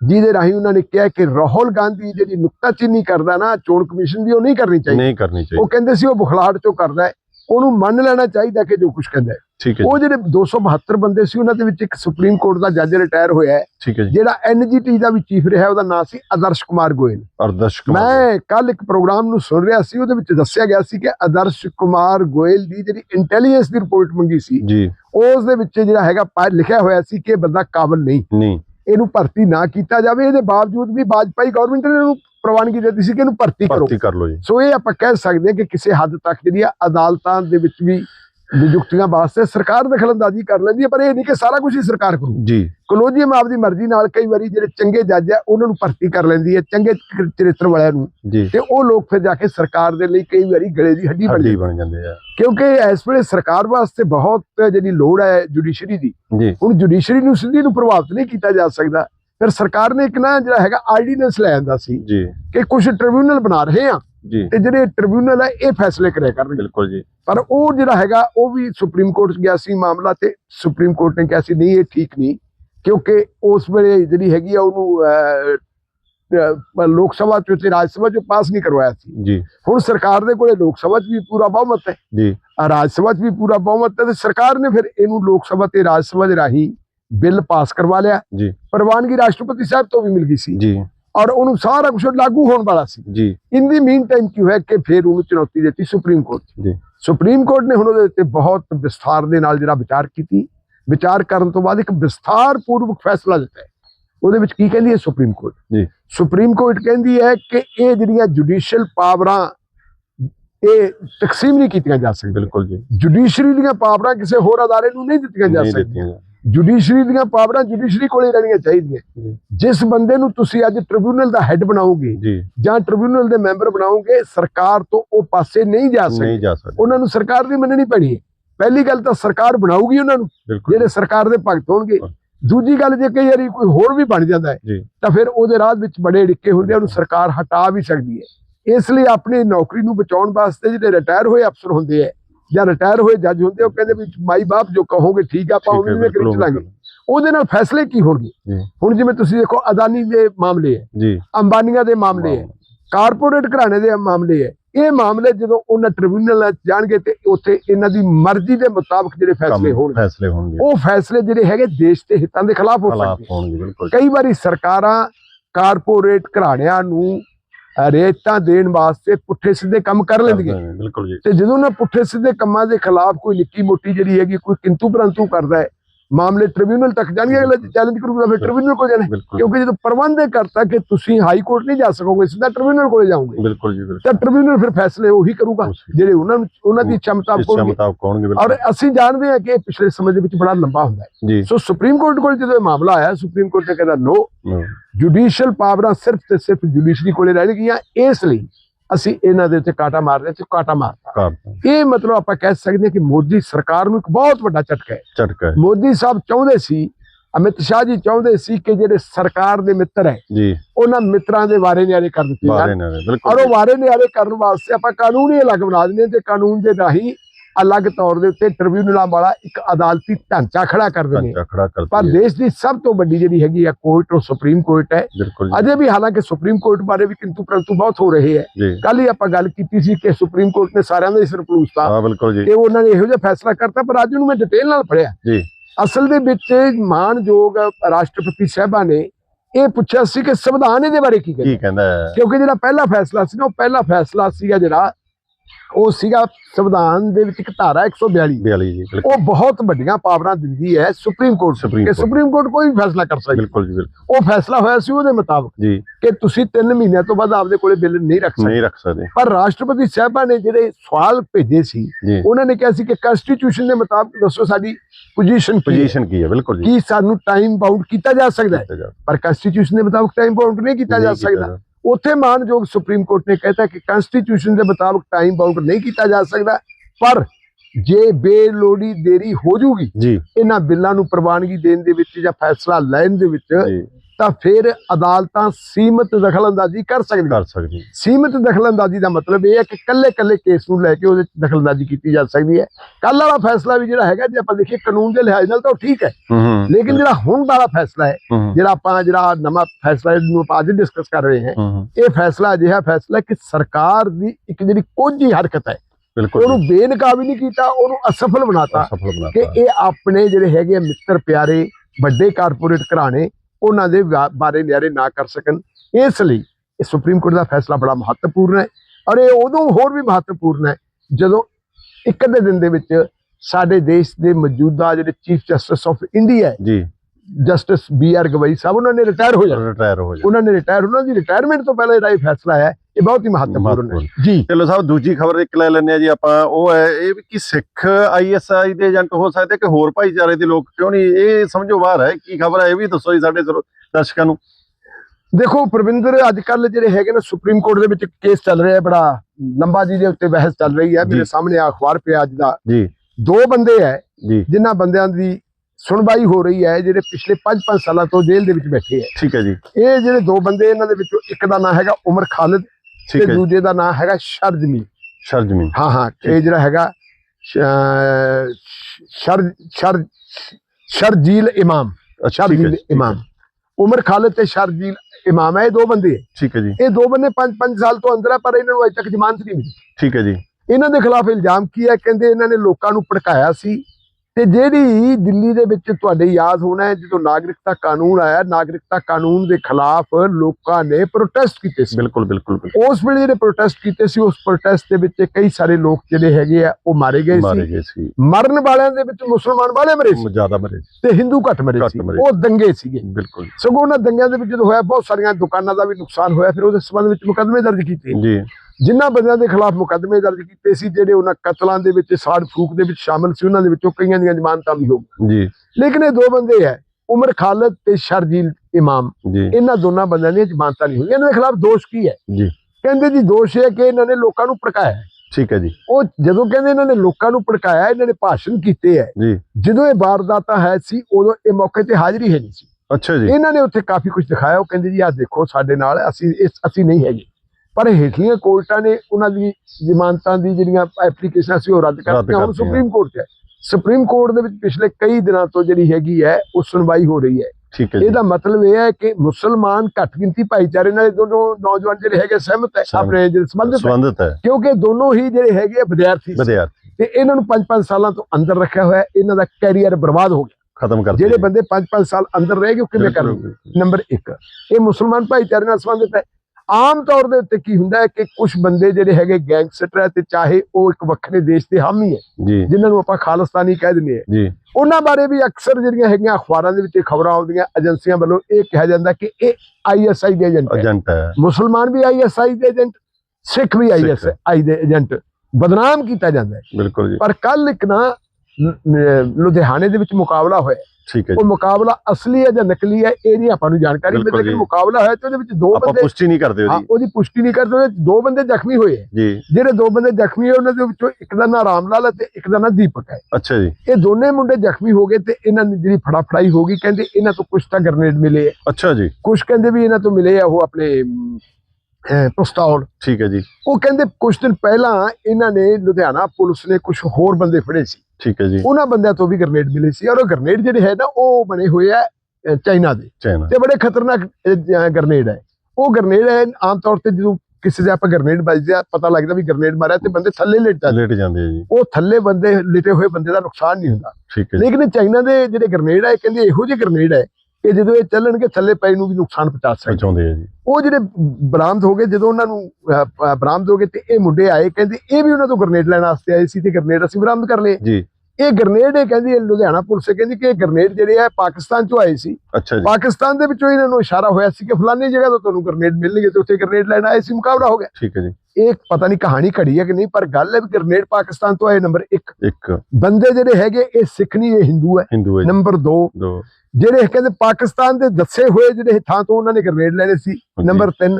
Speaker 1: ਜਿਹਦੇ ਰਾਹੀਂ ਉਹਨਾਂ ਨੇ ਕਿਹਾ ਕਿ ਰਾਹੁਲ ਗਾਂਧੀ ਜਿਹੜੀ ਨੁਕਤਾਚੀਨੀ ਕਰਦਾ ਨਾ ਚੋਣ ਕਮਿਸ਼ਨ ਦੀ ਉਹ ਨਹੀਂ ਕਰਨੀ ਚਾਹੀਦੀ।
Speaker 2: ਨਹੀਂ ਕਰਨੀ
Speaker 1: ਉਹ ਕਹਿੰਦੇ ਸੀ ਉਹ ਬੁਖਲਾਹਟ ਚੋਂ ਕਰਦਾ ਹੈ। ਉਹਨੂੰ ਮੰਨ ਲੈਣਾ ਚਾਹੀਦਾ ਕਿ ਜੋ ਕੁਝ ਕਹਿੰਦਾ
Speaker 2: ਠੀਕ ਹੈ
Speaker 1: ਉਹ ਜਿਹੜੇ 272 ਬੰਦੇ ਸੀ ਉਹਨਾਂ ਦੇ ਵਿੱਚ ਇੱਕ ਸੁਪਰੀਮ ਕੋਰਟ ਦਾ ਜੱਜ ਰਿਟਾਇਰ ਹੋਇਆ ਹੈ।
Speaker 2: ਠੀਕ ਹੈ ਜੀ।
Speaker 1: ਜਿਹੜਾ ਐਨਜੀਟੀ ਦਾ ਵੀ ਚੀਫ ਰਿਹਾ ਉਹਦਾ ਨਾਮ ਸੀ ਆਦਰਸ਼ ਕੁਮਾਰ ਗੋਇਲ।
Speaker 2: ਅਰਦਸ਼ ਕੁਮਾਰ
Speaker 1: ਮੈਂ ਕੱਲ ਇੱਕ ਪ੍ਰੋਗਰਾਮ ਨੂੰ ਸੁਣ ਰਿਹਾ ਸੀ ਉਹਦੇ ਵਿੱਚ ਦੱਸਿਆ ਗਿਆ ਸੀ ਕਿ ਆਦਰਸ਼ ਕੁਮਾਰ ਗੋਇਲ ਦੀ ਜਿਹੜੀ ਇੰਟੈਲੀਜੈਂਸ ਦੀ ਰਿਪੋਰਟ ਮੰਗੀ ਸੀ
Speaker 2: ਜੀ।
Speaker 1: ਉਸ ਦੇ ਵਿੱਚ ਜਿਹੜਾ ਹੈਗਾ ਲਿਖਿਆ ਹੋਇਆ ਸੀ ਕਿ ਬੰਦਾ ਕਾਬਲ ਨਹੀਂ।
Speaker 2: ਨਹੀਂ।
Speaker 1: ਇਹਨੂੰ ਭਰਤੀ ਨਾ ਕੀਤਾ ਜਾਵੇ ਇਹਦੇ ਬਾਵਜੂਦ ਵੀ ਵਾਜਪਾਈ ਗਵਰਨਮੈਂਟ ਨੇ ਇਹਨੂੰ ਪ੍ਰਵਾਨਗੀ ਦਿੱਤੀ ਸੀ ਕਿ ਇਹਨੂੰ ਭਰਤੀ ਕਰੋ।
Speaker 2: ਭਰਤੀ ਕਰ ਲਓ ਜੀ।
Speaker 1: ਸੋ ਇਹ ਆਪਾਂ ਕਹਿ ਸਕਦੇ ਹਾਂ ਕਿ ਕਿਸੇ ਹੱਦ ਤੱਕ ਜਿਹੜੀ ਆ ਅਦਾਲਤਾਂ ਦੇ ਵਿੱਚ ਵੀ ਨਿਯੁਕਤੀਆਂ ਵਾਸਤੇ ਸਰਕਾਰ ਦਖਲਅੰਦਾਜ਼ੀ ਕਰ ਲੈਂਦੀ ਹੈ ਪਰ ਇਹ ਨਹੀਂ ਕਿ ਸਾਰਾ ਕੁਝ ਹੀ ਸਰਕਾਰ ਕਰੂ।
Speaker 2: ਜੀ।
Speaker 1: ਕਲੋਜੀਅਮ ਆਪਦੀ ਮਰਜ਼ੀ ਨਾਲ ਕਈ ਵਾਰੀ ਜਿਹੜੇ ਚੰਗੇ ਜੱਜ ਆ ਉਹਨਾਂ ਨੂੰ ਭਰਤੀ ਕਰ ਲੈਂਦੀ ਹੈ ਚੰਗੇ ਚਰਿੱਤਰ ਵਾਲਿਆਂ ਨੂੰ। ਤੇ ਉਹ ਲੋਕ ਫਿਰ ਜਾ ਕੇ ਸਰਕਾਰ ਦੇ ਲਈ ਕਈ ਵਾਰੀ ਗਲੇ ਦੀ ਹੱਡੀ ਬਣ ਜਾਂਦੇ
Speaker 2: ਆ।
Speaker 1: ਕਿਉਂਕਿ ਇਸ ਵੇਲੇ ਸਰਕਾਰ ਵਾਸਤੇ ਬਹੁਤ ਜਿਹੜੀ ਲੋੜ ਹੈ ਜੁਡੀਸ਼ਰੀ ਦੀ ਹੁਣ ਜੁਡੀਸ਼ਰੀ ਨੂੰ ਸਿੱਧੀ ਨੂੰ ਪ੍ਰਭਾਵਿਤ ਨਹੀਂ ਕੀਤਾ ਜਾ ਸਕਦਾ। ਫਿਰ ਸਰਕਾਰ ਨੇ ਇੱਕ ਨਾ ਜਿਹੜਾ ਹੈਗਾ ਆਰਡੀਨੈਂਸ ਲੈ ਆਂਦਾ ਸੀ ਕਿ ਕੁਝ ਟ੍ਰਿਬਿਊਨਲ ਬਣਾ ਰਹੇ ਆ। ਤੇ ਜਿਹੜੇ ਟ੍ਰਿਬਿਊਨਲ ਹੈ ਇਹ ਫੈਸਲੇ ਕਰਿਆ ਕਰਨਗੇ।
Speaker 2: ਬਿਲਕੁਲ ਜੀ।
Speaker 1: ਪਰ ਉਹ ਜਿਹੜਾ ਹੈਗਾ ਉਹ ਵੀ ਸੁਪਰੀਮ ਕੋਰਟ ਗਿਆ ਸੀ ਮਾਮਲਾ ਤੇ ਸੁਪਰੀਮ ਕੋਰਟ ਨੇ ਕਿਹਾ ਸੀ ਨਹੀਂ ਇਹ ਠੀਕ ਨਹੀਂ। ਕਿਉਂਕਿ ਉਸ ਵੇਲੇ ਜਿਹੜੀ ਹੈਗੀ ਆ ਉਹਨੂੰ ਲੋਕ ਸਭਾ ਚੋਂ ਤੇ ਰਾਜ ਸਭਾ ਚੋਂ ਪਾਸ ਨਹੀਂ ਕਰਵਾਇਆ ਸੀ।
Speaker 2: ਜੀ।
Speaker 1: ਹੁਣ ਸਰਕਾਰ ਦੇ ਕੋਲੇ ਲੋਕ ਸਭਾ 'ਚ ਵੀ ਪੂਰਾ ਬਹੁਮਤ ਹੈ।
Speaker 2: ਜੀ।
Speaker 1: ਰਾਜ ਸਭਾ 'ਚ ਵੀ ਪੂਰਾ ਬਹੁਮਤ ਹੈ ਤੇ ਸਰਕਾਰ ਨੇ ਫਿਰ ਇਹਨੂੰ ਲੋਕ ਸਭਾ ਤੇ ਰਾਜ ਸਭਾ ਦੇ ਰਾਹੀਂ ਬਿੱਲ ਪਾਸ ਕਰਵਾ ਲਿਆ।
Speaker 2: ਜੀ।
Speaker 1: ਪ੍ਰਵਾਨਗੀ ਰਾਸ਼ਟਰਪਤੀ ਸਾਹਿਬ ਤੋਂ ਵੀ ਮਿਲ ਗਈ ਸੀ।
Speaker 2: ਜੀ।
Speaker 1: ਔਰ ਉਹਨੂੰ ਸਾਰਾ ਕੁਝ ਲਾਗੂ ਹੋਣ ਵਾਲਾ ਸੀ।
Speaker 2: ਜੀ।
Speaker 1: ਇਨ ਦੀ ਮੀਨ ਟਾਈਮ ਕੀ ਹੋਇਆ ਕਿ ਫਿਰ ਉਹਨੂੰ ਚੁਣੌਤੀ ਦਿੱਤੀ ਸੁਪਰੀਮ ਕੋਰਟ 'ਚ।
Speaker 2: ਜੀ।
Speaker 1: ਸੁਪਰੀਮ ਕੋਰਟ ਨੇ ਹੁਣ ਉਹਦੇ ਉੱਤੇ ਬਹੁਤ ਵਿਸਥਾਰ ਦੇ ਨਾਲ ਜਿਹੜਾ ਵਿਚਾਰ ਕੀਤੀ। ਵਿਚਾਰ ਕਰਨ ਤੋਂ ਬਾਅਦ ਇੱਕ ਵਿਸਥਾਰ ਪੂਰਵਕ ਫੈਸਲਾ ਦਿੱਤਾ ਹੈ। ਉਹਦੇ ਵਿੱਚ ਕੀ ਕਹਿੰਦੀ ਹੈ supreme court
Speaker 2: ji.
Speaker 1: Supreme court ਕਹਿੰਦੀ ਹੈ ਕਿ ਇਹ ਜਿਹੜੀਆਂ ਜੁਡੀਸ਼ੀਅਲ ਪਾਵਰਾਂ ਇਹ ਤਕਸੀਮ ਨਹੀਂ ਕੀਤੀਆਂ ਜਾ ਸਕਦੀਆਂ।
Speaker 2: ਬਿਲਕੁਲ ਜੀ।
Speaker 1: ਜੁਡੀਸ਼ਰੀ ਦੀਆਂ ਪਾਵਰਾਂ ਕਿਸੇ ਹੋਰ ਅਦਾਰੇ ਨੂੰ ਨਹੀਂ ਦਿੱਤੀਆਂ ਜਾ ਸਕਦੀਆਂ। ਜੁਡੀਸ਼ਰੀ ਦੀਆਂ ਪਾਵਰਾਂ ਜੁਡੀਸ਼ਰੀ ਕੋਲੇ ਰਹਿਣੀਆਂ ਚਾਹੀਦੀਆਂ। ਜਿਸ ਬੰਦੇ ਨੂੰ ਤੁਸੀਂ ਅੱਜ ਟ੍ਰਿਬਿਊਨਲ ਦਾ ਹੈੱਡ ਬਣਾਓਗੇ
Speaker 2: ਜੀ।
Speaker 1: ਟ੍ਰਿਬਿਊਨਲ ਦੇ ਮੈਂਬਰ ਬਣਾਓਗੇ ਸਰਕਾਰ ਤੋਂ ਉਹ ਪਾਸੇ ਨਹੀਂ ਜਾ ਸਕਦੇ। ਉਹਨਾਂ ਨੂੰ ਸਰਕਾਰ ਦੀ ਮੰਨਣੀ ਪੈਣੀ ਹੈ। ਪਹਿਲੀ ਗੱਲ ਤਾਂ ਸਰਕਾਰ ਬਣਾਊਗੀ ਉਹਨਾਂ ਨੂੰ ਜਿਹੜੇ ਸਰਕਾਰ ਦੇ ਭਗਤ ਹੋਣਗੇ। ਦੂਜੀ ਗੱਲ ਜੇ ਕਈ ਵਾਰੀ ਕੋਈ ਹੋਰ ਵੀ ਬਣ ਜਾਂਦਾ ਹੈ ਤਾਂ ਫਿਰ ਉਹਦੇ ਰਾਹ ਵਿੱਚ ਬੜੇ ਡਿੱਕੇ ਹੁੰਦੇ ਉਹਨੂੰ ਸਰਕਾਰ ਹਟਾ ਵੀ ਸਕਦੀ ਹੈ। ਇਸ ਲਈ ਆਪਣੀ ਨੌਕਰੀ ਨੂੰ ਬਚਾਉਣ ਵਾਸਤੇ ਜਿਹੜੇ ਰਿਟਾਇਰ ਹੋਏ ਅਫਸਰ ਹੁੰਦੇ ਆ ਜਾਂ ਰਿਟਾਇਰ ਹੋਏ ਜੱਜ ਹੁੰਦੇ ਉਹ ਕਹਿੰਦੇ ਵੀ ਮਾਈ ਬਾਪ ਜੋ ਕਹੋਗੇ ਠੀਕ ਆ ਆਪਾਂ ਉਵੇਂ ਕਰੀ ਚਲਾਂਗੇ ਉਹਦੇ ਨਾਲ ਫੈਸਲੇ ਕੀ ਹੋਣਗੇ? ਹੁਣ ਜਿਵੇਂ ਤੁਸੀਂ ਦੇਖੋ ਅਦਾਨੀ ਦੇ ਮਾਮਲੇ ਹੈ
Speaker 2: ਜੀ।
Speaker 1: ਅੰਬਾਨੀਆਂ ਦੇ ਮਾਮਲੇ ਹੈ ਕਾਰਪੋਰੇਟ ਘਰਾਣੇ ਦੇ ਮਾਮਲੇ ਹੈ ਇਹ ਮਾਮਲੇ ਜਦੋਂ ਉਹਨਾਂ ਟ੍ਰਿਬਿਊਨਲ ਜਾਣਗੇ ਤੇ ਉੱਥੇ ਇਹਨਾਂ ਦੀ ਮਰਜ਼ੀ ਦੇ ਮੁਤਾਬਕ ਜਿਹੜੇ ਫੈਸਲੇ ਹੋਣਗੇ।
Speaker 2: ਫੈਸਲੇ ਹੋਣਗੇ।
Speaker 1: ਉਹ ਫੈਸਲੇ ਜਿਹੜੇ ਹੈਗੇ ਦੇਸ਼ ਦੇ ਹਿੱਤਾਂ ਦੇ ਖਿਲਾਫ ਹੋ ਸਕਦੇ ਕਈ ਵਾਰੀ ਸਰਕਾਰਾਂ ਕਾਰਪੋਰੇਟ ਘਰਾਣਿਆਂ ਨੂੰ ਰੇਤਾਂ ਦੇਣ ਵਾਸਤੇ ਪੁੱਠੇ ਸਿੱਧੇ ਕੰਮ ਕਰ ਲੈਂਦੀਆਂ
Speaker 2: ਬਿਲਕੁਲ ਜੀ।
Speaker 1: ਤੇ ਜਦੋਂ ਨਾ ਪੁੱਠੇ ਸਿੱਧੇ ਕੰਮਾਂ ਦੇ ਖਿਲਾਫ ਕੋਈ ਨਿੱਕੀ ਮੋਟੀ ਜਿਹੜੀ ਹੈਗੀ ਕੋਈ ਕਿੰਤੂ ਪਰੰਤੂ ਕਰਦਾ ਹੈ ਮਾਮਲੇ ਟ੍ਰਿਬਿਊਨਲ ਤੱਕ ਜਾਣਗੇ ਅਗਲਾ ਚੈਲੰਜ ਕਰੂਗਾ ਫਿਰ ਟ੍ਰਿਬਿਊਨਲ ਕੋਲ ਜਾਣਾ। ਕਿਉਂਕਿ ਜਦੋਂ ਪ੍ਰਬੰਧ ਇਹ ਕਰਤਾ ਕਿ ਤੁਸੀਂ ਹਾਈ ਕੋਰਟ ਨਹੀਂ ਜਾ ਸਕੋਗੇ ਸਿੱਧਾ ਟ੍ਰਿਬਿਊਨਲ ਕੋਲੇ ਜਾਓਗੇ।
Speaker 2: ਬਿਲਕੁਲ ਜੀ ਬਿਲਕੁਲ।
Speaker 1: ਤਾਂ ਟ੍ਰਿਬਿਊਨਲ ਫਿਰ ਫੈਸਲੇ ਉਹੀ ਕਰੂਗਾ ਜਿਹੜੇ ਉਹਨਾਂ ਨੂੰ ਉਹਨਾਂ ਦੀ ਮੁਤਾਬਕ ਹੋਣਗੇ। ਔਰ ਅਸੀਂ ਜਾਣਦੇ ਹਾਂ ਕਿ ਪਿਛਲੇ ਸਮੇਂ ਦੇ ਵਿੱਚ ਬੜਾ ਲੰਬਾ ਹੁੰਦਾ ਹੈ। ਸੋ ਸੁਪਰੀਮ ਕੋਰਟ ਕੋਲ ਜਦੋਂ ਇਹ ਮਾਮਲਾ ਆਇਆ ਸੁਪਰੀਮ ਕੋਰਟ ਨੇ ਕਹਿੰਦਾ ਨੋ ਜੁਡੀਸ਼ੀਅਲ ਪਾਵਰਾਂ ਸਿਰਫ ਤੇ ਸਿਰਫ ਜੁਡੀਸ਼ਰੀ ਕੋਲੇ ਰਹਿਣਗੀਆਂ ਇਸ ਲਈ ਅਸੀਂ ਇਹਨਾਂ ਦੇ ਉੱਤੇ ਕਾਟਾ ਮਾਰਦੇ ਤੇ ਕਾਟਾ ਮਾਰਤਾ। ਇਹ ਮਤਲਬ ਆਪਾਂ ਕਹਿ ਸਕਦੇ ਕਿ ਮੋਦੀ ਸਰਕਾਰ ਨੂੰ ਇੱਕ ਬਹੁਤ ਵੱਡਾ ਝਟਕਾ ਹੈ।
Speaker 2: ਝਟਕਾ ਹੈ।
Speaker 1: ਮੋਦੀ ਸਾਹਿਬ ਚਾਹੁੰਦੇ ਸੀ ਅਮਿਤ ਸ਼ਾਹ ਜੀ ਚਾਹੁੰਦੇ ਸੀ ਕਿ ਜਿਹੜੇ ਸਰਕਾਰ ਦੇ ਮਿੱਤਰ ਹੈ
Speaker 2: ਜੀ।
Speaker 1: ਉਹਨਾਂ ਮਿੱਤਰਾਂ ਦੇ ਵਾਰੇ ਨਿਆਰੇ ਕਰ ਦਿੱਤੇ ਜਾਣ। ਔਰ ਉਹ ਵਾਰੇ ਨਿਆਰੇ ਕਰਨ ਵਾਸਤੇ ਆਪਾਂ ਕਾਨੂੰਨ ਹੀ ਅਲੱਗ ਬਣਾ ਦਿੰਦੇ ਹਾਂ ਤੇ ਕਾਨੂੰਨ ਦੇ ਰਾਹੀਂ ਅਲੱਗ ਤੌਰ ਦੇ ਉੱਤੇ ਟ੍ਰਿਬਿਊਨਲਾਂ ਵਾਲਾ ਇੱਕ ਅਦਾਲਤੀ ਢਾਂਚਾ ਖੜਾ ਕਰ ਦਿੰਦੇ।
Speaker 2: ਢਾਂਚਾ ਖੜਾ
Speaker 1: ਪਰ
Speaker 2: ਕਰਦੀ
Speaker 1: ਦੇਸ਼ ਦੀ ਸਭ ਤੋਂ ਵੱਡੀ ਜਿਹੜੀ ਹੈਗੀ ਆ ਕੋਰਟ ਉਹ ਸੁਪਰੀਮ ਕੋਰਟ ਹੈ। ਅਜੇ ਵੀ ਹਾਲਾਂਕਿ ਸੁਪਰੀਮ ਕੋਰਟ ਬਾਰੇ ਵੀ ਕਿੰਤੂ ਪ੍ਰੰਤੂ ਬਹੁਤ ਹੋ ਰਹੇ ਹੈ। ਕੱਲ ਹੀ ਆਪਾਂ ਗੱਲ ਕੀਤੀ ਸੀ ਕਿ ਸੁਪਰੀਮ ਕੋਰਟ ਨੇ ਸਾਰਿਆਂ ਦਾ ਹੀ ਸਿਰ ਪਲੂਸਤਾ।
Speaker 2: ਹਾਂ ਬਿਲਕੁਲ ਜੀ।
Speaker 1: ਕਿ ਉਹਨਾਂ ਨੇ ਇਹੋ ਜਿਹਾ ਫੈਸਲਾ ਕਰਤਾ ਪਰ ਅੱਜ ਉਹਨੂੰ ਮੈਂ ਡਿਟੇਲ ਨਾਲ ਪੜਿਆ
Speaker 2: ਜੀ।
Speaker 1: ਅਸਲ ਦੇ ਵਿੱਚ ਮਾਨਯੋਗ ਰਾਸ਼ਟਰਪਤੀ ਸਾਹਿਬਾਂ ਨੇ ਇਹ ਪੁੱਛਿਆ ਸੀ ਕਿ ਸੰਵਿਧਾਨ ਇਹਦੇ ਬਾਰੇ ਕੀ
Speaker 2: ਕੀ
Speaker 1: ਕਹਿੰਦਾ
Speaker 2: ਕਹਿੰਦਾ ਹੈ?
Speaker 1: ਕਿਉਂਕਿ ਜਿਹੜਾ ਪਹਿਲਾ ਫੈਸਲਾ ਸੀ ਨਾ ਉਹ ਪਹਿਲਾ ਫੈਸਲਾ ਸੀਗਾ ਜਿਹੜਾ ਉਹ ਸੀਗਾ ਸੰਵਿਧਾਨ ਦੇ ਵਿੱਚ ਇੱਕ ਧਾਰਾ 142
Speaker 2: 42 ਜੀ ਬਿਲਕੁਲ।
Speaker 1: ਉਹ ਬਹੁਤ ਵੱਡੀਆਂ ਪਾਵਰਾਂ ਦਿੰਦੀ ਹੈ ਸੁਪਰੀਮ ਕੋਰਟ
Speaker 2: ਸੁਪਰੀਮ
Speaker 1: ਕਿ
Speaker 2: ਕੋਰਟ।
Speaker 1: ਸੁਪਰੀਮ ਕੋਰਟ ਕੋਈ ਵੀ ਫੈਸਲਾ ਕਰ ਸਕਦੀ।
Speaker 2: ਬਿਲਕੁਲ ਜੀ ਬਿਲਕੁਲ।
Speaker 1: ਉਹ ਫੈਸਲਾ ਹੋਇਆ ਸੀ ਉਹਦੇ ਮੁਤਾਬਕ
Speaker 2: ਜੀ।
Speaker 1: ਕਿ ਤੁਸੀਂ 3 ਮਹੀਨਿਆਂ ਤੋਂ ਬਾਅਦ ਆਪਦੇ ਕੋਲੇ ਬਿੱਲ ਨਹੀਂ ਰੱਖ ਸਕਦੇ।
Speaker 2: ਨਹੀਂ ਰੱਖ ਸਕਦੇ।
Speaker 1: ਪਰ ਰਾਸ਼ਟਰਪਤੀ ਸਾਹਿਬਾਂ ਨੇ ਜਿਹੜੇ ਸਵਾਲ ਭੇਜੇ ਸੀ
Speaker 2: ਜੀ।
Speaker 1: ਉਹਨਾਂ ਨੇ ਕਿਹਾ ਸੀ ਕਿ ਕਨਸਟੀਟਿਊਸ਼ਨ ਦੇ ਮੁਤਾਬਕ ਦੱਸੋ ਸਾਡੀ ਪੋਜੀਸ਼ਨ ਕੀ ਹੈ।
Speaker 2: ਪੋਜੀਸ਼ਨ ਕੀ ਹੈ ਬਿਲਕੁਲ ਜੀ।
Speaker 1: ਕੀ ਸਾਨੂੰ ਟਾਈਮ ਬਾਉਂਡ ਕੀਤਾ ਜਾ ਸਕਦਾ ਹੈ?
Speaker 2: ਕੀਤਾ ਜਾ-
Speaker 1: ਪਰ ਕਨਸਟੀਟਿਊਸ਼ਨ ਦੇ ਮੁਤਾਬਕ ਟਾਈਮ ਬਾਉਂਡ ਨਹੀਂ ਕੀਤਾ ਜਾ
Speaker 2: ਨਹੀਂ ਕੀਤਾ
Speaker 1: ਸਕਦਾ। ਉੱਥੇ ਮਾਨਯੋਗ ਸੁਪਰੀਮ ਕੋਰਟ ਨੇ ਕਹਿਤਾ ਕਿ ਕਨਸਟੀਟਿਊਸ਼ਨ ਦੇ ਮੁਤਾਬਕ ਟਾਈਮ ਬਾਉਂਡ ਨਹੀਂ ਕੀਤਾ ਜਾ ਸਕਦਾ ਪਰ ਜੇ ਬੇਲੋੜੀ ਦੇਰੀ ਹੋ ਜੂਗੀ ਇਹਨਾਂ ਬਿੱਲਾਂ ਨੂੰ ਪ੍ਰਵਾਨਗੀ ਦੇਣ ਦੇ ਵਿੱਚ ਜਾਂ ਫੈਸਲਾ ਲੈਣ ਦੇ ਵਿੱਚ ਤਾਂ ਫਿਰ ਅਦਾਲਤਾਂ ਸੀਮਤ ਦਖਲਅੰਦਾਜ਼ੀ ਕਰ ਸਕਦੀਆਂ।
Speaker 2: ਕਰ ਸਕਦੀ।
Speaker 1: ਸੀਮਤ ਦਖਲਅੰਦਾਜ਼ੀ ਦਾ ਮਤਲਬ ਇਹ ਹੈ ਕਿ ਕੱਲੇ-ਕੱਲੇ ਕੇਸ ਨੂੰ ਲੈ ਕੇ ਉਹਦੇ ਦਖਲਅੰਦਾਜ਼ੀ ਕੀਤੀ ਜਾ ਸਕਦੀ ਹੈ। ਕੱਲ ਵਾਲਾ ਫੈਸਲਾ ਵੀ ਜਿਹੜਾ ਹੈਗਾ ਜੇ ਆਪਾਂ ਦੇਖੀਏ ਕਾਨੂੰਨ ਦੇ ਲਿਹਾਜ਼ ਨਾਲ ਤਾਂ ਠੀਕ ਹੈ। ਲੇਕਿਨ ਜਿਹੜਾ ਹੁਣ ਵਾਲਾ ਫੈਸਲਾ ਹੈ ਜਿਹੜਾ ਆਪਾਂ ਜਿਹੜਾ ਨਵਾਂ ਫੈਸਲਾ ਜਿਹਨੂੰ ਆਪਾਂ ਅੱਜ ਡਿਸਕਸ ਕਰ ਰਹੇ ਹਾਂ ਇਹ ਫੈਸਲਾ ਅਜਿਹਾ ਫੈਸਲਾ ਕਿ ਸਰਕਾਰ ਦੀ ਇੱਕ ਜਿਹੜੀ ਕੋਝੀ ਹਰਕਤ ਹੈ
Speaker 2: ਬਿਲਕੁਲ
Speaker 1: ਉਹਨੂੰ ਬੇਨਕਾਬੀ ਨਹੀਂ ਕੀਤਾ ਉਹਨੂੰ ਅਸਫਲ ਬਣਾਤਾ ਕਿ ਇਹ ਆਪਣੇ ਜਿਹੜੇ ਹੈਗੇ ਮਿੱਤਰ ਪਿਆਰੇ ਵੱਡੇ ਕਾਰਪੋਰੇਟ ਘਰਾਣੇ ਉਹਨਾਂ ਦੇ ਬਾਰੇ ਨਿਆਰੇ ਨਾ ਕਰ ਸਕਣ। ਇਸ ਲਈ ਇਹ ਸੁਪਰੀਮ ਕੋਰਟ ਦਾ ਫੈਸਲਾ ਬੜਾ ਮਹੱਤਵਪੂਰਨ ਹੈ ਔਰ ਇਹ ਉਦੋਂ ਹੋਰ ਵੀ ਮਹੱਤਵਪੂਰਨ ਹੈ ਜਦੋਂ ਇੱਕ ਅੱਧੇ ਦਿਨ ਦੇ ਵਿੱਚ ਸਾਡੇ ਦੇਸ਼ ਦੇ ਮੌਜੂਦਾ ਜਿਹੜੇ ਚੀਫ ਜਸਟਿਸ ਆਫ ਇੰਡੀਆ ਹੈ
Speaker 2: ਜੀ।
Speaker 1: Justice B R Gavai Sahib ਉਹਨਾਂ ਨੇ ਰਿਟਾਇਰ ਹੋ ਜਾਣਾ।
Speaker 2: ਰਿਟਾਇਰ ਹੋ ਜਾ
Speaker 1: ਉਹਨਾਂ ਨੇ ਰਿਟਾਇਰ ਉਹਨਾਂ ਦੀ ਰਿਟਾਇਰਮੈਂਟ ਤੋਂ ਪਹਿਲਾਂ ਜਿਹੜਾ ਇਹ ਫੈਸਲਾ ਹੈ। ਇਹ ਬਹੁਤ ਹੀ ਮਹੱਤਵਪੂਰਨ ਹੈ। ਜੀ।
Speaker 2: ਚਲੋ ਸਾਹਿਬ ਦੂਜੀ ਖਬਰ ਇੱਕ ਲੈ ਲੈਂਦੇ ਆ ਜੀ ਆਪਾਂ। ਉਹ ਹੈ ਇਹ ਵੀ ਕਿ ਸਿੱਖ ਆਈਐਸਆਈ ਦੇ ਏਜੰਟ ਹੋ ਸਕਦੇ ਕਿ ਹੋਰ ਭਾਈਚਾਰੇ ਦੇ ਲੋਕ ਕਿਉਂ ਨਹੀਂ? ਇਹ ਸਮਝੋ ਬਾਹਰ ਹੈ ਕੀ ਖਬਰ ਹੈ ਇਹ ਵੀ ਦੱਸੋ ਜੀ ਸਾਡੇ ਦਰਸ਼ਕਾਂ ਨੂੰ।
Speaker 1: ਦੇਖੋ ਪ੍ਰਵਿੰਦਰ ਅੱਜ ਕੱਲ ਜਿਹੜੇ ਹੈਗੇ ਨੇ ਸੁਪਰੀਮ ਕੋਰਟ ਦੇ ਵਿੱਚ ਕੇਸ ਚੱਲ ਰਿਹਾ ਹੈ ਬੜਾ ਲੰਬਾ ਜੀ ਦੇ ਉੱਤੇ ਬਹਿਸ ਚੱਲ ਰਹੀ ਹੈ। ਮੇਰੇ। ਸਾਹਮਣੇ ਆਹ ਅਖਬਾਰ ਪਿਆ ਅੱਜ ਦਾ।
Speaker 2: ਜੀ।
Speaker 1: ਦੋ ਬੰਦੇ ਹੈ
Speaker 2: ਜੀ।
Speaker 1: ਜਿਨ੍ਹਾਂ ਬੰਦਿਆਂ ਦੀ ਸੁਣਵਾਈ ਹੋ ਰਹੀ ਹੈ ਜਿਹੜੇ ਪਿਛਲੇ 5-5 ਸਾਲਾਂ ਤੋਂ ਜੇਲ੍ਹ ਦੇ ਵਿੱਚ ਬੈਠੇ ਹੈ।
Speaker 2: ਠੀਕ ਹੈ ਜੀ।
Speaker 1: ਇਹ ਜਿਹੜੇ ਦੋ ਬੰਦੇ ਇਹਨਾਂ ਦੇ ਵਿੱਚੋਂ ਇੱਕ ਦਾ ਨਾਮ ਹੈਗਾ ਉਮਰ ਖਾਲਿਦ ਤੇ। ਦੂਜੇ ਦਾ ਨਾਮ ਹੈਗਾ ਸ਼ਰਜਮੀ।
Speaker 2: ਸ਼ਰਜਮੀਨ
Speaker 1: ਹਾਂ ਹਾਂ ਇਹ ਜਿਹੜਾ ਹੈਗਾ ਸ਼ਰ ਸ਼ਰ ਸ਼ਰਜੀਲ ਇਮਾਮ। ਸ਼ਰਜੀਲ ਇਮਾਮ। ਉਮਰ ਖਾਲਿਦ ਤੇ ਸ਼ਰਜੀਲ ਇਮਾਮ ਹੈ ਇਹ ਦੋ ਬੰਦੇ
Speaker 2: ਠੀਕ ਹੈ ਜੀ।
Speaker 1: ਇਹ ਦੋ ਬੰਦੇ 5-5 ਸਾਲ ਤੋਂ ਅੰਦਰ ਹੈ ਪਰ ਇਹਨਾਂ ਨੂੰ ਅਜੇ ਤੱਕ ਜ਼ਮਾਨਤ ਨਹੀਂ ਮਿਲੀ।
Speaker 2: ਠੀਕ ਹੈ ਜੀ।
Speaker 1: ਇਹਨਾਂ ਦੇ ਖਿਲਾਫ ਇਲਜ਼ਾਮ ਕੀ ਹੈ? ਕਹਿੰਦੇ ਇਹਨਾਂ ਨੇ ਲੋਕਾਂ ਨੂੰ ਭੜਕਾਇਆ ਸੀ। ਤੇ ਜਿਹੜੀ ਦਿੱਲੀ ਦੇ ਵਿੱਚ ਤੁਹਾਡੇ ਯਾਦ ਹੋਣਾ ਹੈ ਜਦੋਂ ਨਾਗਰਿਕਤਾ ਕਾਨੂੰਨ ਆਇਆ ਨਾਗਰਿਕਤਾ ਕਾਨੂੰਨ ਦੇ ਖਿਲਾਫ ਲੋਕਾਂ ਨੇ ਪ੍ਰੋਟੈਸਟ ਕੀਤੇ ਸੀ।
Speaker 2: ਬਿਲਕੁਲ ਬਿਲਕੁਲ।
Speaker 1: ਉਸ ਵੇਲੇ ਜਿਹੜੇ ਪ੍ਰੋਟੈਸਟ ਕੀਤੇ ਸੀ ਉਸ ਪ੍ਰੋਟੈਸਟ ਦੇ ਵਿੱਚ ਕਈ ਸਾਰੇ ਲੋਕ ਜਿਹੜੇ ਹੈਗੇ ਆ ਉਹ ਮਾਰੇ ਗਏ ਸੀ। ਮਰਨ ਵਾਲਿਆਂ ਦੇ ਵਿੱਚ ਮੁਸਲਮਾਨ ਵਾਲੇ ਮਰੇ ਸੀ।
Speaker 2: ਜ਼ਿਆਦਾ ਮਰੇ ਸੀ।
Speaker 1: ਤੇ ਹਿੰਦੂ ਘੱਟ ਮਰੇ ਸੀ। ਉਹ ਦੰਗੇ ਸੀਗੇ।
Speaker 2: ਬਿਲਕੁਲ।
Speaker 1: ਸਗੋਂ ਉਹਨਾਂ ਦੰਗਿਆਂ ਦੇ ਵਿੱਚ ਜਦੋਂ ਹੋਇਆ ਬਹੁਤ ਸਾਰੀਆਂ ਦੁਕਾਨਾਂ ਦਾ ਵੀ ਨੁਕਸਾਨ ਹੋਇਆ ਫਿਰ ਉਹਦੇ ਸੰਬੰਧ ਵਿੱਚ ਮੁਕੱਦਮੇ ਦਰਜ ਕੀਤੇ।
Speaker 2: ਜੀ।
Speaker 1: ਜਿਨ੍ਹਾਂ ਬੰਦਿਆਂ ਦੇ ਖਿਲਾਫ ਮੁਕੱਦਮੇ ਦਰਜ ਕੀਤੇ ਸੀ ਜਿਹੜੇ ਉਹਨਾਂ ਕਤਲਾਂ ਦੇ ਵਿੱਚ ਸਾੜ ਫੂਕ ਦੇ ਵਿੱਚ ਸ਼ਾਮਲ ਸੀ ਉਹਨਾਂ ਦੇ ਵਿੱਚੋਂ ਕਈਆਂ ਦੀਆਂ ਜ਼ਮਾਨਤਾਂ ਵੀ ਹੋ ਗਈਆਂ।
Speaker 2: ਜੀ।
Speaker 1: ਲੇਕਿਨ ਇਹ ਦੋ ਬੰਦੇ ਹੈ ਉਮਰ ਖਾਲਦ ਤੇ ਸ਼ਰਜੀਲ ਇਮਾਮ। ਇਹਨਾਂ ਦੋਨਾਂ ਬੰਦਿਆਂ ਦੀਆਂ ਜ਼ਮਾਨਤਾਂ ਨਹੀਂ ਹੋਈਆਂ। ਇਹਨਾਂ ਦੇ ਖਿਲਾਫ ਦੋਸ਼ ਕੀ ਹੈ?
Speaker 2: ਜੀ।
Speaker 1: ਕਹਿੰਦੇ ਜੀ ਦੋਸ਼ ਇਹ ਕਿ ਇਹਨਾਂ ਨੇ ਲੋਕਾਂ ਨੂੰ ਭੜਕਾਇਆ।
Speaker 2: ਠੀਕ ਹੈ ਜੀ।
Speaker 1: ਉਹ ਜਦੋਂ ਕਹਿੰਦੇ ਇਹਨਾਂ ਨੇ ਲੋਕਾਂ ਨੂੰ ਭੜਕਾਇਆ ਇਹਨਾਂ ਨੇ ਭਾਸ਼ਣ ਕੀਤੇ ਹੈ।
Speaker 2: ਜੀ।
Speaker 1: ਜਦੋਂ ਇਹ ਵਾਰਦਾਤਾਂ ਹੈ ਸੀ ਉਦੋਂ ਇਹ ਮੌਕੇ ਤੇ ਹਾਜ਼ਰੀ ਹੈ ਨਹੀਂ ਸੀ।
Speaker 2: ਅੱਛਾ ਜੀ।
Speaker 1: ਇਹਨਾਂ ਨੇ ਉੱਥੇ ਕਾਫੀ ਕੁਝ ਦਿਖਾਇਆ। ਉਹ ਕਹਿੰਦੇ ਜੀ ਆਹ ਦੇਖੋ ਸਾਡੇ ਨਾਲ ਅਸੀਂ ਇਸ ਅਸੀਂ ਨਹੀਂ ਹੈਗੇ। ਪਰ ਹੇਠਲੀਆਂ ਕੋਰਟਾਂ ਨੇ ਉਹਨਾਂ ਦੀ ਜ਼ਮਾਨਤਾਂ ਦੀ ਜਿਹੜੀਆਂ ਐਪਲੀਕੇਸ਼ਨਾਂ ਸੀ ਉਹ ਰੱਦ ਕਰਤੀਆਂ। ਹੁਣ। ਸੁਪਰੀਮ ਕੋਰਟ 'ਚ ਹੈ। ਸੁਪਰੀਮ ਕੋਰਟ ਦੇ ਵਿੱਚ ਪਿਛਲੇ ਕਈ ਦਿਨਾਂ ਤੋਂ ਜਿਹੜੀ ਹੈਗੀ ਹੈ ਉਹ ਸੁਣਵਾਈ ਹੋ ਰਹੀ ਹੈ।
Speaker 2: ਠੀਕ ਹੈ ਜੀ।
Speaker 1: ਇਹਦਾ ਮਤਲਬ ਇਹ ਹੈ ਕਿ ਮੁਸਲਮਾਨ ਘੱਟ ਗਿਣਤੀ ਭਾਈਚਾਰੇ ਨਾਲ ਦੋਨੋਂ ਨੌਜਵਾਨ ਜਿਹੜੇ ਹੈਗੇ ਸਹਿਮਤ ਹੈ। ਆਪਣੇ ਜਿਹੜੇ ਸੰਬੰਧਿਤ ਹੈ।
Speaker 2: ਸੰਬੰਧਿਤ ਹੈ।
Speaker 1: ਕਿਉਂਕਿ ਦੋਨੋਂ ਹੀ ਜਿਹੜੇ ਹੈਗੇ ਵਿਦਿਆਰਥੀ
Speaker 2: ਵਿਦਿਆਰਥੀ।
Speaker 1: ਤੇ ਇਹਨਾਂ ਨੂੰ 5-5 ਸਾਲਾਂ ਤੋਂ ਅੰਦਰ ਰੱਖਿਆ ਹੋਇਆ ਇਹਨਾਂ ਦਾ ਕੈਰੀਅਰ ਬਰਬਾਦ ਹੋ ਗਿਆ।
Speaker 2: ਖਤਮ ਕਰ
Speaker 1: ਜਿਹੜੇ ਬੰਦੇ 5-5 ਸਾਲ ਅੰਦਰ ਰਹਿ ਗਏ ਉਹ ਕਿਵੇਂ ਕਰਨਗੇ? ਨੰਬਰ 1 ਇਹ ਮੁਸਲਮਾਨ ਭਾਈਚਾਰੇ ਨਾਲ ਸੰਬੰਧਿਤ ਹੈ। ਆਮ ਤੌਰ ਦੇ ਉੱਤੇ ਕੀ ਹੁੰਦਾ ਹੈ ਕਿ ਕੁਝ ਬੰਦੇ ਜਿਹੜੇ ਹੈਗੇ ਗੈਂਗਸਟਰ ਹੈ ਤੇ ਚਾਹੇ ਉਹ ਇੱਕ ਵੱਖਰੇ ਦੇਸ਼ ਦੇ ਹਾਮੀ ਹੈ ਜਿਨ੍ਹਾਂ ਨੂੰ ਆਪਾਂ ਖਾਲਿਸਤਾਨੀ ਕਹਿ ਦਿੰਦੇ ਆ
Speaker 2: ਜੀ।
Speaker 1: ਉਹਨਾਂ ਬਾਰੇ ਵੀ ਅਕਸਰ ਜਿਹੜੀਆਂ ਹੈਗੀਆਂ ਅਖਬਾਰਾਂ ਦੇ ਵਿੱਚ ਖਬਰਾਂ ਆਉਂਦੀਆਂ ਏਜੰਸੀਆਂ ਵੱਲੋਂ ਇਹ ਕਿਹਾ ਜਾਂਦਾ ਕਿ ਇਹ ਆਈਐਸਆਈ ਦੇ ਏਜੰਟ ਹੈ। ਮੁਸਲਮਾਨ ਵੀ ਆਈਐਸਆਈ ਦੇ ਏਜੰਟ ਸਿੱਖ ਵੀ ਆਈਐਸਆਈ ਦੇ ਏਜੰਟ। ਬਦਨਾਮ ਕੀਤਾ ਜਾਂਦਾ ਹੈ।
Speaker 2: ਬਿਲਕੁਲ ਜੀ।
Speaker 1: ਪਰ ਕੱਲ ਇੱਕ ਨਾ ਲੁਧਿਆਣੇ ਦੇ ਵਿੱਚ ਮੁਕਾਬਲਾ ਹੋਇਆ।
Speaker 2: ਠੀਕ ਹੈ
Speaker 1: ਉਹ ਮੁਕਾਬਲਾ ਅਸਲੀ ਹੈ ਜਾਂ ਨਕਲੀ ਹੈ ਇਹ ਨਹੀਂ ਆਪਾਂ ਨੂੰ ਜਾਣਕਾਰੀ ਲੇਕਿਨ
Speaker 2: ਜੀ।
Speaker 1: ਮੁਕਾਬਲਾ ਹੋਇਆ ਤੇ ਉਹਦੇ ਵਿੱਚ ਦੋ
Speaker 2: ਆਪਾਂ
Speaker 1: ਬੰਦੇ
Speaker 2: ਪੁਸ਼ਟੀ ਨਹੀਂ ਕਰਦੇ ਉਹਦੀ।
Speaker 1: ਉਹਦੀ ਪੁਸ਼ਟੀ ਨਹੀਂ ਕਰਦੇ ਉਹਦੇ ਦੋ ਬੰਦੇ ਜ਼ਖਮੀ ਹੋਏ।
Speaker 2: ਜੀ।
Speaker 1: ਜਿਹੜੇ ਦੋ ਬੰਦੇ ਜ਼ਖਮੀ ਹੋਏ ਉਹਨਾਂ ਦੇ ਵਿੱਚੋਂ ਇੱਕ ਦਾ ਨਾਂ ਰਾਮ ਲਾਲ ਹੈ ਤੇ ਇੱਕ ਦਾ ਨਾਂ ਦੀਪਕ ਹੈ।
Speaker 2: ਅੱਛਾ ਜੀ।
Speaker 1: ਇਹ ਦੋਨੇ ਮੁੰਡੇ ਜ਼ਖਮੀ ਹੋ ਗਏ ਤੇ ਇਹਨਾਂ ਦੀ ਜਿਹੜੀ ਫੜਾ ਫੜਾਈ ਹੋ ਗਈ ਕਹਿੰਦੇ ਇਹਨਾਂ ਤੋਂ ਕੁਝ ਤਾਂ ਗ੍ਰਨੇਡ ਮਿਲੇ
Speaker 2: ਅੱਛਾ ਜੀ।
Speaker 1: ਕੁਝ ਕਹਿੰਦੇ ਵੀ ਇਹਨਾਂ ਤੋਂ ਮਿਲੇ ਆ ਉਹ ਆਪਣੇ ਪਿਸਤੌਲ।
Speaker 2: ਠੀਕ ਹੈ ਜੀ।
Speaker 1: ਉਹ ਕਹਿੰਦੇ ਕੁਝ ਦਿਨ ਪਹਿਲਾਂ ਇਹਨਾਂ ਨੇ ਲੁਧਿਆਣਾ ਪੁਲਿਸ ਨੇ ਕੁਝ ਹੋਰ ਬੰਦੇ ਫੜੇ ਸੀ।
Speaker 2: ਠੀਕ ਹੈ ਜੀ।
Speaker 1: ਉਹਨਾਂ ਬੰਦਿਆਂ ਤੋਂ ਵੀ ਗ੍ਰਨੇਡ ਮਿਲੇ ਸੀ ਔਰ ਉਹ ਗ੍ਰਨੇਡ ਜਿਹੜੇ ਹੈ ਨਾ ਉਹ ਬਣੇ ਹੋਏ ਆ ਚਾਈਨਾ ਦੇ। ਤੇ ਬੜੇ ਖਤਰਨਾਕ ਗ੍ਰਨੇਡ ਹੈ ਉਹ ਗ੍ਰਨੇਡ ਹੈ ਆਮ ਤੌਰ ਤੇ ਜਦੋਂ ਕਿਸੇ ਦੇ ਆਪਾਂ ਗ੍ਰਨੇਡ ਵੱਜਦਾ ਪਤਾ ਲੱਗਦਾ ਵੀ ਗ੍ਰਨੇਡ ਮਾਰਿਆ ਤੇ ਬੰਦੇ ਥੱਲੇ ਲੇਟ ਜਾਂਦੇ
Speaker 2: ਲੇਟ ਜਾਂਦੇ ਆ ਜੀ।
Speaker 1: ਉਹ ਥੱਲੇ ਬੰਦੇ ਲਿਟੇ ਹੋਏ ਬੰਦੇ ਦਾ ਨੁਕਸਾਨ ਨਹੀਂ ਹੁੰਦਾ।
Speaker 2: ਠੀਕ ਹੈ
Speaker 1: ਲੇਕਿਨ ਚਾਈਨਾ ਦੇ ਜਿਹੜੇ ਗ੍ਰਨੇਡ ਹੈ ਇਹ ਕਹਿੰਦੇ ਇਹੋ ਜਿਹੇ ਗ੍ਰਨੇਡ ਹੈ ਕਿ ਜਦੋਂ ਇਹ ਚੱਲਣਗੇ ਥੱਲੇ ਪੈ ਨੂੰ ਵੀ ਨੁਕਸਾਨ ਪਹੁੰਚਾ ਸਕਦੇ।
Speaker 2: ਪਹੁੰਚਾਉਂਦੇ ਆ ਜੀ।
Speaker 1: ਉਹ ਜਿਹੜੇ ਬਰਾਮਦ ਹੋ ਗਏ ਜਦੋਂ ਉਹਨਾਂ ਨੂੰ ਬਰਾਮਦ ਹੋ ਗਏ ਤੇ ਇਹ ਮੁੰਡੇ ਆਏ ਕਹਿੰਦੇ ਇਹ ਵੀ ਉਹਨਾਂ ਤੋਂ ਗ੍ਰਨੇਡ ਲੈਣ ਵਾਸਤੇ ਆਏ ਸੀ ਤੇ ਗ੍ਰਨੇਡ ਅਸੀਂ ਬਰਾਮਦ ਕਰ ਲਏ।
Speaker 2: ਜੀ।
Speaker 1: ਇਹ ਗ੍ਰਨੇਡ ਇਹ ਕਹਿੰਦੀ ਲੁਧਿਆਣਾ ਪੁਲਿਸ ਕਹਿੰਦੀ ਕਿ ਇਹ ਗ੍ਰਨੇਡ ਜਿਹੜੇ ਆ ਪਾਕਿਸਤਾਨ ਚੋਂ ਆਏ ਸੀ।
Speaker 2: ਅੱਛਾ ਜੀ।
Speaker 1: ਪਾਕਿਸਤਾਨ ਦੇ ਵਿੱਚੋਂ ਇਹਨਾਂ ਨੂੰ ਇਸ਼ਾਰਾ ਹੋਇਆ ਸੀ ਕਿ ਫਲਾਨੀ ਜਗ੍ਹਾ ਤੋਂ ਤੁਹਾਨੂੰ ਗ੍ਰਨੇਡ ਮਿਲਣਗੇ ਤੇ ਉੱਥੇ ਗ੍ਰਨੇਡ ਲੈਣ ਆਏ ਸੀ ਮੁਕਾਬਲਾ ਹੋ ਗਿਆ।
Speaker 2: ਠੀਕ ਹੈ ਜੀ।
Speaker 1: ਇਹ ਪਤਾ ਨਹੀਂ ਕਹਾਣੀ ਘੜੀ ਹੈ ਕਿ ਨਹੀਂ ਪਰ ਗੱਲ ਹੈ ਵੀ ਗ੍ਰਨੇਡ ਪਾਕਿਸਤਾਨ ਤੋਂ ਆਏ ਨੰਬਰ 1
Speaker 2: ਇੱਕ।
Speaker 1: ਬੰਦੇ ਜਿਹੜੇ ਹੈਗੇ ਇਹ ਸਿੱਖ ਨਹੀਂ ਇਹ ਹਿੰਦੂ ਹੈ। ਨੰਬਰ 2
Speaker 2: ਦੋ।
Speaker 1: ਜਿਹੜੇ ਕਹਿੰਦੇ ਪਾਕਿਸਤਾਨ ਦੇ ਦੱਸੇ ਹੋਏ ਜਿਹੜੇ ਥਾਂ ਤੋਂ ਉਹਨਾਂ ਨੇ ਗ੍ਰਨੇਡ ਲੈਣੇ ਸੀ। ਨੰਬਰ 3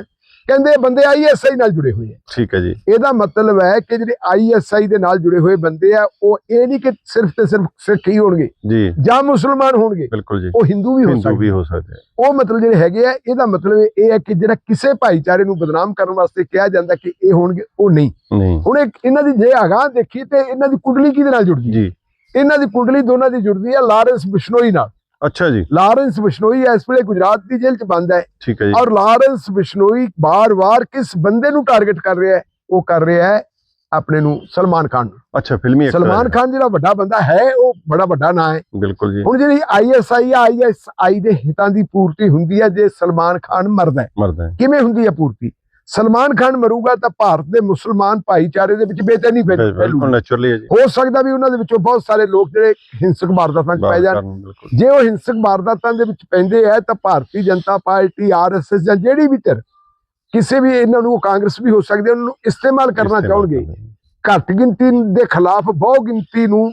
Speaker 1: ਕਹਿੰਦੇ ਬੰਦੇ ਆਈਐਸਆਈ ਨਾਲ ਜੁੜੇ ਹੋਏ ਆ।
Speaker 2: ਠੀਕ ਹੈ ਜੀ।
Speaker 1: ਇਹਦਾ ਮਤਲਬ ਹੈ ਕਿ ਜਿਹੜੇ ਆਈਐਸਆਈ ਦੇ ਨਾਲ ਜੁੜੇ ਹੋਏ ਬੰਦੇ ਆ ਉਹ ਇਹ ਨਹੀਂ ਕਿ ਸਿਰਫ ਤੇ ਸਿਰਫ ਸਿੱਖ ਹੀ ਹੋਣਗੇ
Speaker 2: ਜੀ।
Speaker 1: ਜਾਂ ਮੁਸਲਮਾਨ ਹੋਣਗੇ।
Speaker 2: ਬਿਲਕੁਲ ਜੀ।
Speaker 1: ਉਹ ਹਿੰਦੂ ਵੀ ਹੋ
Speaker 2: ਹਿੰਦੂ
Speaker 1: ਸਕਦੇ
Speaker 2: ਵੀ ਹੋ ਸਕਦੇ ਆ।
Speaker 1: ਉਹ ਮਤਲਬ ਜਿਹੜੇ ਹੈਗੇ ਆ ਇਹਦਾ ਮਤਲਬ ਇਹ ਹੈ ਕਿ ਜਿਹੜਾ ਕਿਸੇ ਭਾਈਚਾਰੇ ਨੂੰ ਬਦਨਾਮ ਕਰਨ ਵਾਸਤੇ ਕਿਹਾ ਜਾਂਦਾ ਕਿ ਇਹ ਹੋਣਗੇ ਉਹ ਨਹੀਂ।
Speaker 2: ਨਹੀਂ।
Speaker 1: ਹੁਣ ਇਹ- ਇਹਨਾਂ ਦੀ ਜੇ ਅਗਾਂਹ ਦੇਖੀ ਤੇ ਇਹਨਾਂ ਦੀ ਕੁੰਡਲੀ ਕਿਹਦੇ ਨਾਲ ਜੁੜਦੀ?
Speaker 2: ਜੀ।
Speaker 1: ਇਹਨਾਂ ਦੀ ਕੁੰਡਲੀ ਦੋਨਾਂ ਦੀ ਜੁੜਦੀ ਹੈ ਲਾਰੈਂਸ ਬਿਸ਼ਨੋਈ ਨਾਲ।
Speaker 2: ਅੱਛਾ ਜੀ।
Speaker 1: ਲਾਰੈਂਸ ਬਿਸ਼ਨੋਈ ਇਸ ਵੇਲੇ ਗੁਜਰਾਤ ਦੀ ਜੇਲ੍ਹ 'ਚ ਬੰਦ ਹੈ।
Speaker 2: ਠੀਕ ਹੈ ਜੀ।
Speaker 1: ਔਰ ਲਾਰੈਂਸ ਬਿਸ਼ਨੋਈ ਬਾਰ-ਬਾਰ ਕਿਸ ਬੰਦੇ ਨੂੰ ਟਾਰਗੇਟ ਕਰ ਰਿਹਾ ਹੈ ਉਹ ਕਰ ਰਿਹਾ ਹੈ ਆਪਣੇ ਨੂੰ ਸਲਮਾਨ ਖਾਨ।
Speaker 2: ਅੱਛਾ ਫਿਲਮੀ actor
Speaker 1: ਸਲਮਾਨ। ਖਾਨ ਜਿਹੜਾ ਵੱਡਾ ਬੰਦਾ ਹੈ ਉਹ ਬੜਾ ਵੱਡਾ ਨਾਂ ਹੈ।
Speaker 2: ਬਿਲਕੁਲ ਜੀ।
Speaker 1: ਹੁਣ ਜਿਹੜੀ ਆਈਐਸਆਈ ਆ ਆਈਐਸਆਈ ਦੇ ਹਿੱਤਾਂ ਦੀ ਪੂਰਤੀ ਹੁੰਦੀ ਹੈ ਜੇ ਸਲਮਾਨ ਖਾਨ ਮਰਦਾ ਹੈ।
Speaker 2: ਮਰਦਾ ਹੈ।
Speaker 1: ਕਿਵੇਂ ਹੁੰਦੀ ਹੈ ਪੂਰਤੀ? ਸਲਮਾਨ ਖਾਨ ਮਰੂਗਾ ਤਾਂ ਭਾਰਤ ਦੇ ਮੁਸਲਮਾਨ ਭਾਈਚਾਰੇ ਦੇ ਵਿੱਚ ਬੇਚੈਨੀ ਫੈਲ-
Speaker 2: ਬਿਲਕੁਲ ਨੈਚੁਰਲੀ ਹੈ ਜੀ।
Speaker 1: ਹੋ ਸਕਦਾ ਵੀ ਉਹਨਾਂ ਦੇ ਵਿੱਚੋਂ ਬਹੁਤ ਸਾਰੇ ਲੋਕ ਜਿਹੜੇ ਹਿੰਸਕ ਵਾਰਦਾਤਾਂ 'ਚ ਪੈ ਜਾਣ। ਜੇ ਉਹ ਹਿੰਸਕ ਵਾਰਦਾਤਾਂ ਦੇ ਵਿੱਚ ਪੈਂਦੇ ਆ ਤਾਂ ਭਾਰਤੀ ਜਨਤਾ ਪਾਰਟੀ ਆਰਐਸਐਸ ਜਾਂ ਜਿਹੜੀ ਵੀ ਧਿਰ ਕਿਸੇ ਵੀ ਇਹਨਾਂ ਨੂੰ ਕਾਂਗਰਸ ਵੀ ਹੋ ਸਕਦੇ ਉਹਨਾਂ ਨੂੰ ਇਸਤੇਮਾਲ ਕਰਨਾ ਚਾਹਣਗੇ। ਘੱਟ ਗਿਣਤੀ ਦੇ ਖਿਲਾਫ ਬਹੁ ਗਿਣਤੀ ਨੂੰ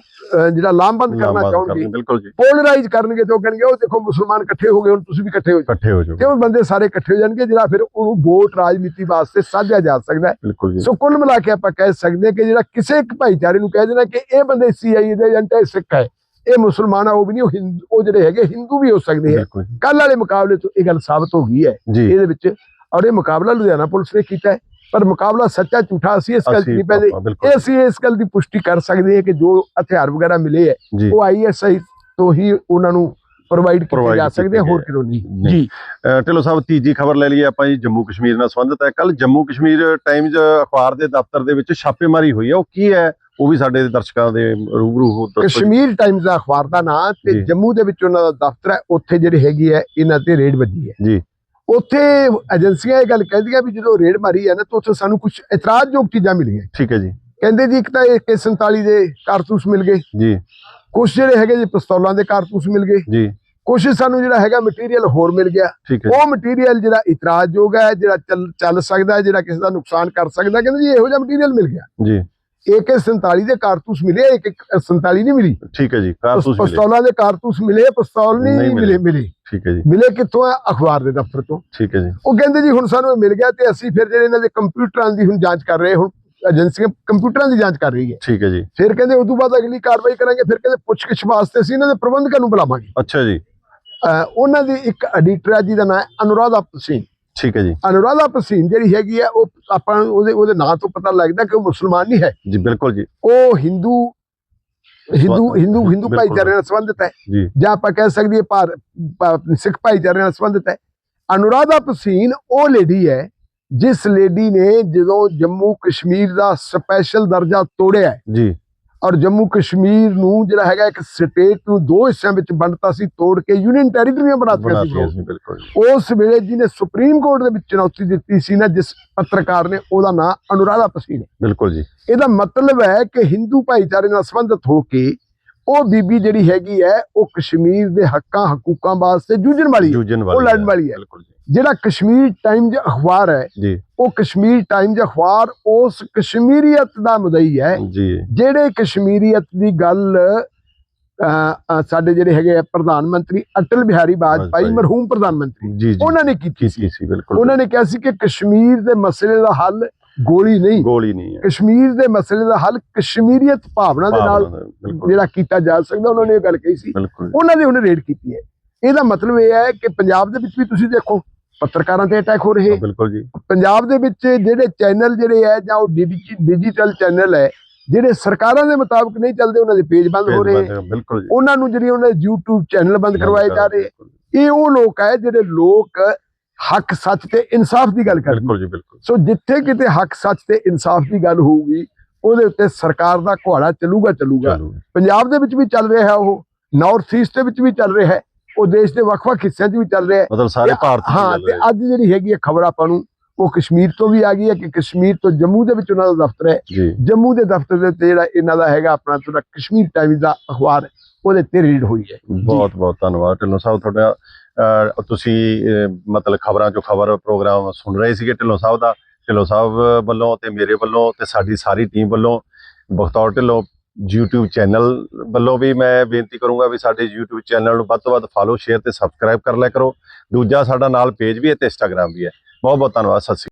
Speaker 1: ਜਿਹੜਾ ਲਾਮਬੰਦ ਕਰਨਾ ਚਾਹਣਗੇ ਪੋਲਰਾਈਜ਼ ਕਰਨਗੇ ਤੇ ਉਹ ਕਹਿਣਗੇ ਉਹ ਦੇਖੋ ਮੁਸਲਮਾਨ ਇਕੱਠੇ ਹੋ ਗਏ ਹੁਣ ਤੁਸੀਂ ਵੀ ਇਕੱਠੇ ਹੋ ਜਾਓ।
Speaker 2: ਇਕੱਠੇ ਹੋ ਜਾਓ।
Speaker 1: ਕਿਉਂ ਬੰਦੇ ਸਾਰੇ ਇਕੱਠੇ ਹੋ ਜਾਣਗੇ ਜਿਹੜਾ ਫਿਰ ਉਹਨੂੰ ਵੋਟ ਰਾਜਨੀਤੀ ਵਾਸਤੇ ਸਾਧਿਆ ਜਾ ਸਕਦਾ ਹੈ। ਸੋ ਕੁੱਲ ਮਿਲਾ ਕੇ ਆਪਾਂ ਕਹਿ ਸਕਦੇ ਹਾਂ ਕਿ ਜਿਹੜਾ ਕਿਸੇ ਇੱਕ ਭਾਈਚਾਰੇ ਨੂੰ ਕਹਿ ਦੇਣਾ ਕਿ ਇਹ ਬੰਦੇ ਸੀਆਈਏ ਦੇ ਏਜੰਟ ਹੈ ਸਿੱਖ ਹੈ ਇਹ ਮੁਸਲਮਾਨ ਆ ਉਹ ਵੀ ਨਹੀਂ ਉਹ ਹਿੰਦੂ ਉਹ ਜਿਹੜੇ ਹੈਗੇ ਹਿੰਦੂ ਵੀ ਹੋ ਸਕਦੇ ਆ
Speaker 2: ਜੀ।
Speaker 1: ਕੱਲ ਵਾਲੇ ਮੁਕਾਬਲੇ ਤੋਂ ਇਹ ਗੱਲ ਸਾਬਤ ਹੋ ਗਈ ਹੈ। ਇਹਦੇ ਵਿੱਚ ਔਰ ਇਹ ਮੁਕਾਬਲਾ ਲੁਧਿਆਣਾ ਪੁਲਿਸ ਨੇ ਕੀਤਾ ਹੈ। ਪਰ ਮੁਕਾਬਲਾ ਸੱਚਾ ਝੂਠਾ ਅਸੀਂ ਇਸ ਗੱਲ
Speaker 2: ਬਿਲਕੁਲ
Speaker 1: ਇਹ ਅਸੀਂ ਇਸ ਗੱਲ ਦੀ ਪੁਸ਼ਟੀ ਕਰ ਸਕਦੇ ਹਾਂ ਕਿ ਜੋ ਹਥਿਆਰ ਵਗੈਰਾ ਮਿਲੇ ਹੈ ਉਹ ਆਈਐਸਆਈ ਤੋਂ ਹੀ ਉਹਨਾਂ ਨੂੰ ਪ੍ਰੋਵਾਈਡ ਕੀਤੇ ਜਾ ਸਕਦੇ ਹੋਰ। ਕਿਰੋਂ ਨਹੀਂ। ਜੀ।
Speaker 2: ਢਿੱਲੋਂ ਸਾਹਿਬ ਤੀਜੀ ਖਬਰ ਲੈ ਲਈਏ ਆਪਾਂ ਜੀ ਜੰਮੂ ਕਸ਼ਮੀਰ ਨਾਲ ਸੰਬੰਧਿਤ ਹੈ। ਕੱਲ ਜੰਮੂ ਕਸ਼ਮੀਰ ਟਾਈਮਜ਼ ਅਖਬਾਰ ਦੇ ਦਫ਼ਤਰ ਦੇ ਵਿੱਚ ਛਾਪੇਮਾਰੀ ਹੋਈ ਹੈ। ਉਹ ਕੀ ਹੈ? ਉਹ ਵੀ ਸਾਡੇ ਦਰਸ਼ਕਾਂ ਦੇ ਰੂਬਰੂ ਹੋ ਦੱਸੋ।
Speaker 1: ਕਸ਼ਮੀਰ ਟਾਈਮਜ਼ ਦਾ ਅਖਬਾਰ ਦਾ ਨਾਂ ਤੇ। ਜੰਮੂ ਦੇ ਵਿੱਚ ਉਹਨਾਂ ਦਾ ਦਫ਼ਤਰ ਹੈ। ਉੱਥੇ ਜਿਹੜੇ ਹੈਗੀ ਹੈ ਇਹਨਾਂ ਤੇ ਰੇਡ ਵੱਜੀ ਹੈ।
Speaker 2: ਜੀ।
Speaker 1: ਉੱਥੇ ਏਜੰਸੀਆਂ ਇਹ ਗੱਲ ਕਹਿੰਦੀਆਂ ਵੀ ਜਦੋਂ ਰੇਡ ਮਾਰੀ ਹੈ ਨਾ ਤਾਂ ਉੱਥੇ ਸਾਨੂੰ ਕੁਝ ਇਤਰਾਜ਼ਯੋਗ ਚੀਜ਼ਾਂ ਮਿਲੀਆਂ।
Speaker 2: ਠੀਕ ਹੈ ਜੀ।
Speaker 1: ਕਹਿੰਦੇ ਜੀ ਇੱਕ ਤਾਂ ਇਹ 47 ਦੇ ਕਾਰਤੂਸ ਮਿਲ ਗਏ।
Speaker 2: ਜੀ।
Speaker 1: ਕੁਝ ਜਿਹੜੇ ਹੈਗੇ ਜੀ ਪਿਸਤੌਲਾਂ ਦੇ ਕਾਰਤੂਸ ਮਿਲ ਗਏ।
Speaker 2: ਜੀ।
Speaker 1: ਕੁਝ ਸਾਨੂੰ ਜਿਹੜਾ ਹੈਗਾ ਮਟੀਰੀਅਲ ਹੋਰ ਮਿਲ ਗਿਆ। ਉਹ ਮਟੀਰੀਅਲ ਜਿਹੜਾ ਇਤਰਾਜ਼ਯੋਗ ਹੈ ਜਿਹੜਾ ਚੱਲ ਸਕਦਾ ਹੈ ਜਿਹੜਾ ਕਿਸੇ ਦਾ ਨੁਕਸਾਨ ਕਰ ਸਕਦਾ ਕਹਿੰਦੇ ਜੀ ਇਹੋ ਜਿਹਾ ਮਟੀਰੀਅਲ ਮਿਲ ਗਿਆ।
Speaker 2: ਜੀ।
Speaker 1: AK 47 ਦੇ ਕਾਰਤੂਸ ਮਿਲੇ ਇੱਕ 47 ਨਹੀਂ ਮਿਲੀ।
Speaker 2: ਠੀਕ ਹੈ ਜੀ ਕਾਰਤੂਸ ਮਿਲੇ।
Speaker 1: ਪਿਸਤੌਲਾਂ ਦੇ ਕਾਰਤੂਸ ਮਿਲੇ ਪਿਸਤੌਲ
Speaker 2: ਨਹੀਂ ਮਿਲੇ।
Speaker 1: ਮਿਲੇ
Speaker 2: ਠੀਕ ਹੈ ਜੀ।
Speaker 1: ਮਿਲੇ ਕਿੱਥੋਂ ਆ? ਅਖਬਾਰ ਦੇ ਦਫ਼ਤਰ ਤੋਂ।
Speaker 2: ਠੀਕ ਹੈ ਜੀ।
Speaker 1: ਉਹ ਕਹਿੰਦੇ ਜੀ ਹੁਣ ਸਾਨੂੰ ਇਹ ਮਿਲ ਗਿਆ ਤੇ ਅਸੀਂ ਫਿਰ ਜਿਹੜੇ ਇਹਨਾਂ ਦੇ ਕੰਪਿਊਟਰਾਂ ਦੀ ਹੁਣ ਜਾਂਚ ਕਰ ਰਹੇ ਹੁਣ ਏਜੰਸੀਆਂ ਕੰਪਿਊਟਰਾਂ ਦੀ ਜਾਂਚ ਕਰ ਰਹੀ ਹੈ।
Speaker 2: ਠੀਕ ਹੈ ਜੀ।
Speaker 1: ਫਿਰ ਕਹਿੰਦੇ ਉਸ ਤੋਂ ਬਾਅਦ ਅਗਲੀ ਕਾਰਵਾਈ ਕਰਾਂਗੇ ਫਿਰ ਕਹਿੰਦੇ ਪੁੱਛਗਿੱਛ ਵਾਸਤੇ ਅਸੀਂ ਇਹਨਾਂ ਦੇ ਪ੍ਰਬੰਧਕਾਂ ਨੂੰ ਬੁਲਾਵਾਂਗੇ।
Speaker 2: ਅੱਛਾ ਜੀ।
Speaker 1: ਉਹਨਾਂ ਦੀ ਇੱਕ ਐਡੀਟਰ ਹੈ ਜਿਹਦਾ ਨਾਮ ਅਨੁਰਾਧਾ ਪਸੀਨ
Speaker 2: ਠੀਕ ਹੈ ਜੀ।
Speaker 1: ਅਨੁਰਾਧਾ ਪਸੀਨ ਜਿਹੜੀ ਹੈਗੀ ਹੈ ਉਹ ਆਪਾਂ ਉਹਦੇ ਉਹਦੇ ਨਾਂ ਤੋਂ ਪਤਾ ਲੱਗਦਾ ਕਿ ਉਹ ਮੁਸਲਮਾਨ ਨਹੀਂ ਹੈ।
Speaker 2: ਜੀ ਬਿਲਕੁਲ ਜੀ।
Speaker 1: ਉਹ ਹਿੰਦੂ ਹਿੰਦੂ ਹਿੰਦੂ ਹਿੰਦੂ। ਭਾਈਚਾਰੇ ਨਾਲ ਸੰਬੰਧਿਤ ਹੈ।
Speaker 2: ਜੀ।
Speaker 1: ਆਪਾਂ ਕਹਿ ਭਾਰ ਭਾ- ਸਿੱਖ ਭਾਈਚਾਰੇ ਨਾਲ ਸੰਬੰਧਿਤ ਹੈ। ਅਨੁਰਾਧਾ ਪਸੀਨ ਉਹ ਲੇਡੀ ਹੈ ਜਿਸ ਲੇਡੀ ਨੇ ਜਦੋਂ ਜੰਮੂ ਕਸ਼ਮੀਰ ਦਾ ਸਪੈਸ਼ਲ ਦਰਜਾ ਤੋੜਿਆ ਹੈ।
Speaker 2: ਜੀ।
Speaker 1: ਔਰ ਜੰਮੂ ਕਸ਼ਮੀਰ ਨੂੰ ਜਿਹੜਾ ਹੈਗਾ ਇੱਕ ਸਟੇਟ ਨੂੰ ਦੋ ਹਿੱਸਿਆਂ ਵਿੱਚ ਵੰਡਤਾ ਸੀ ਤੋੜ ਕੇ ਯੂਨੀਅਨ ਟੈਰੀਟਰੀਆਂ ਬਣਾਤੀਆਂ ਸੀ ਉਸ ਵੇਲੇ ਜਿਹਨੇ ਸੁਪਰੀਮ ਕੋਰਟ ਦੇ ਵਿੱਚ ਚੁਣੌਤੀ ਦਿੱਤੀ ਸੀ ਨਾ ਜਿਸ ਪੱਤਰਕਾਰ ਨੇ ਉਹਦਾ ਨਾਮ ਅਨੁਰਾਧਾ ਪਸੀਨ
Speaker 2: ਬਿਲਕੁਲ ਜੀ।
Speaker 1: ਇਹਦਾ ਮਤਲਬ ਹੈ ਕਿ ਹਿੰਦੂ ਭਾਈਚਾਰੇ ਨਾਲ ਸੰਬੰਧਿਤ ਹੋ ਕੇ ਉਹ ਬੀਬੀ ਜਿਹੜੀ ਹੈਗੀ ਹੈ ਉਹ ਕਸ਼ਮੀਰ ਦੇ ਹੱਕਾਂ ਹਕੂਕਾਂ ਵਾਸਤੇ ਜੂਝਣ ਵਾਲੀ ਉਹ ਲੜਨ ਵਾਲੀ ਹੈ। ਜਿਹੜਾ ਕਸ਼ਮੀਰ ਟਾਈਮਜ਼ ਅਖਬਾਰ ਹੈ ਉਹ ਕਸ਼ਮੀਰ ਟਾਈਮਜ਼ ਅਖਬਾਰ ਉਸ ਕਸ਼ਮੀਰੀਅਤ ਦਾ ਮੁਦਈ ਹੈ। ਜਿਹੜੇ ਕਸ਼ਮੀਰੀਅਤ ਦੀ ਗੱਲ ਸਾਡੇ ਜਿਹੜੇ ਹੈਗੇ ਆ ਪ੍ਰਧਾਨ ਮੰਤਰੀ ਅਟਲ ਬਿਹਾਰੀ ਵਾਜਪਾਈ। ਮਰਹੂਮ ਪ੍ਰਧਾਨ ਮੰਤਰੀ ਉਹਨਾਂ ਨੇ ਕੀਤੀ ਸੀ
Speaker 2: ਬਿਲਕੁਲ।
Speaker 1: ਉਹਨਾਂ ਨੇ ਕਿਹਾ ਸੀ ਕਿ ਕਸ਼ਮੀਰ ਦੇ ਮਸਲੇ ਦਾ ਹੱਲ ਗੋਲੀ ਨਹੀਂ।
Speaker 2: ਗੋਲੀ ਨਹੀਂ ਹੈ।
Speaker 1: ਕਸ਼ਮੀਰ ਦੇ ਮਸਲੇ ਦਾ ਹੱਲ ਕਸ਼ਮੀਰੀਅਤ ਭਾਵਨਾ ਦੇ ਨਾਲ ਜਿਹੜਾ ਕੀਤਾ ਜਾ ਸਕਦਾ ਉਹਨਾਂ ਨੇ ਇਹ ਗੱਲ ਕਹੀ ਸੀ। ਉਹਨਾਂ ਨੇ ਉਹਨੇ ਰੇਡ ਕੀਤੀ ਹੈ। ਇਹਦਾ ਮਤਲਬ ਇਹ ਹੈ ਕਿ ਪੰਜਾਬ ਦੇ ਵਿੱਚ ਵੀ ਤੁਸੀਂ ਦੇਖੋ ਪੱਤਰਕਾਰਾਂ ਤੇ ਅਟੈਕ ਹੋ ਰਹੇ।
Speaker 2: ਬਿਲਕੁਲ ਜੀ।
Speaker 1: ਪੰਜਾਬ ਦੇ ਵਿੱਚ ਜਿਹੜੇ ਚੈਨਲ ਜਿਹੜੇ ਹੈ ਜਾਂ ਉਹ ਡਿਜੀਟਲ ਚੈਨਲ ਹੈ ਜਿਹੜੇ ਸਰਕਾਰਾਂ ਦੇ ਮੁਤਾਬਕ ਨਹੀਂ ਚੱਲਦੇ ਉਹਨਾਂ ਦੇ ਪੇਜ ਬੰਦ ਹੋ ਰਹੇ।
Speaker 2: ਬਿਲਕੁਲ
Speaker 1: ਉਹਨਾਂ ਨੂੰ ਜਿਹੜੀ ਉਹਨਾਂ ਦੇ YouTube ਚੈਨਲ ਬੰਦ ਕਰਵਾਏ ਜਾ ਰਹੇ। ਇਹ ਉਹ ਲੋਕ ਹੈ ਜਿਹੜੇ ਲੋਕ ਹੱਕ ਸੱਚ ਤੇ ਇਨਸਾਫ ਦੀ ਗੱਲ ਕਰਦੇ
Speaker 2: ਬਿਲਕੁਲ ਜੀ ਬਿਲਕੁਲ।
Speaker 1: ਸੋ ਜਿੱਥੇ ਕਿਤੇ ਹੱਕ ਸੱਚ ਤੇ ਇਨਸਾਫ ਦੀ ਗੱਲ ਹੋਊਗੀ ਉਹਦੇ ਉੱਤੇ ਸਰਕਾਰ ਦਾ ਘੁਆੜਾ ਚੱਲੂਗਾ ਚੱਲੂਗਾ।
Speaker 2: ਚਲੋ
Speaker 1: ਪੰਜਾਬ ਦੇ ਵਿੱਚ ਵੀ ਚੱਲ ਰਿਹਾ ਹੈ ਉਹ ਨਾਰਥ ਈਸਟ ਦੇ ਵਿੱਚ ਵੀ ਚੱਲ ਰਿਹਾ ਹੈ ਉਹ ਦੇਸ਼ ਦੇ ਵੱਖ-ਵੱਖ ਹਿੱਸਿਆਂ 'ਚ ਵੀ ਚੱਲ ਰਿਹਾ ਹੈ।
Speaker 2: ਮਤਲਬ ਸਾਰੇ ਭਾਰਤ
Speaker 1: ਹਾਂ ਤੇ। ਅੱਜ ਜਿਹੜੀ ਹੈਗੀ ਹੈ ਖਬਰ ਆਪਾਂ ਨੂੰ ਉਹ ਕਸ਼ਮੀਰ ਤੋਂ ਵੀ ਆ ਗਈ ਹੈ ਕਿ ਕਸ਼ਮੀਰ ਤੋਂ ਜੰਮੂ ਦੇ ਵਿੱਚ ਉਹਨਾਂ ਦਾ ਦਫ਼ਤਰ ਹੈ। ਜੰਮੂ ਦੇ ਦਫ਼ਤਰ ਦੇ ਉੱਤੇ ਜਿਹੜਾ ਇਹਨਾਂ ਦਾ ਹੈਗਾ ਆਪਣਾ ਥੋੜਾ ਕਸ਼ਮੀਰ ਟਾਈਮਜ਼ ਦਾ ਅਖਬਾਰ ਉਹਦੇ ਤੇ ਰੀਡ ਹੋਈ ਹੈ।
Speaker 2: ਬਹੁਤ ਬਹੁਤ ਧੰਨਵਾਦ। ਢਿੱਲੋਂ ਸਾਹਿਬ ਤੁਹਾਡਾ ਤੁਸੀਂ ਮਤਲਬ ਖਬਰਾਂ ਚੋਂ ਖਬਰ ਪ੍ਰੋਗਰਾਮ ਸੁਣ ਰਹੇ ਸੀਗੇ ਢਿੱਲੋਂ ਸਾਹਿਬ ਦਾ। ਢਿੱਲੋਂ ਸਾਹਿਬ ਵੱਲੋਂ ਤੇ ਮੇਰੇ ਵੱਲੋਂ ਤੇ ਸਾਡੀ ਸਾਰੀ ਟੀਮ ਵੱਲੋਂ ਬਖਤੌਰ ਢਿੱਲੋਂ YouTube ਚੈਨਲ ਵੱਲੋਂ ਵੀ ਮੈਂ ਬੇਨਤੀ ਕਰੂੰਗਾ ਵੀ ਸਾਡੇ YouTube ਚੈਨਲ ਨੂੰ ਵੱਧ ਤੋਂ ਵੱਧ ਫਾਲੋ ਸ਼ੇਅਰ ਤੇ ਸਬਸਕ੍ਰਾਈਬ ਕਰ ਲਿਆ ਕਰੋ। ਦੂਜਾ ਸਾਡਾ ਨਾਲ ਪੇਜ ਵੀ ਹੈ ਤੇ Instagram ਵੀ ਹੈ। ਬਹੁਤ ਬਹੁਤ ਧੰਨਵਾਦ, ਸਤਿ ਸ਼੍ਰੀ ਅਕਾਲ।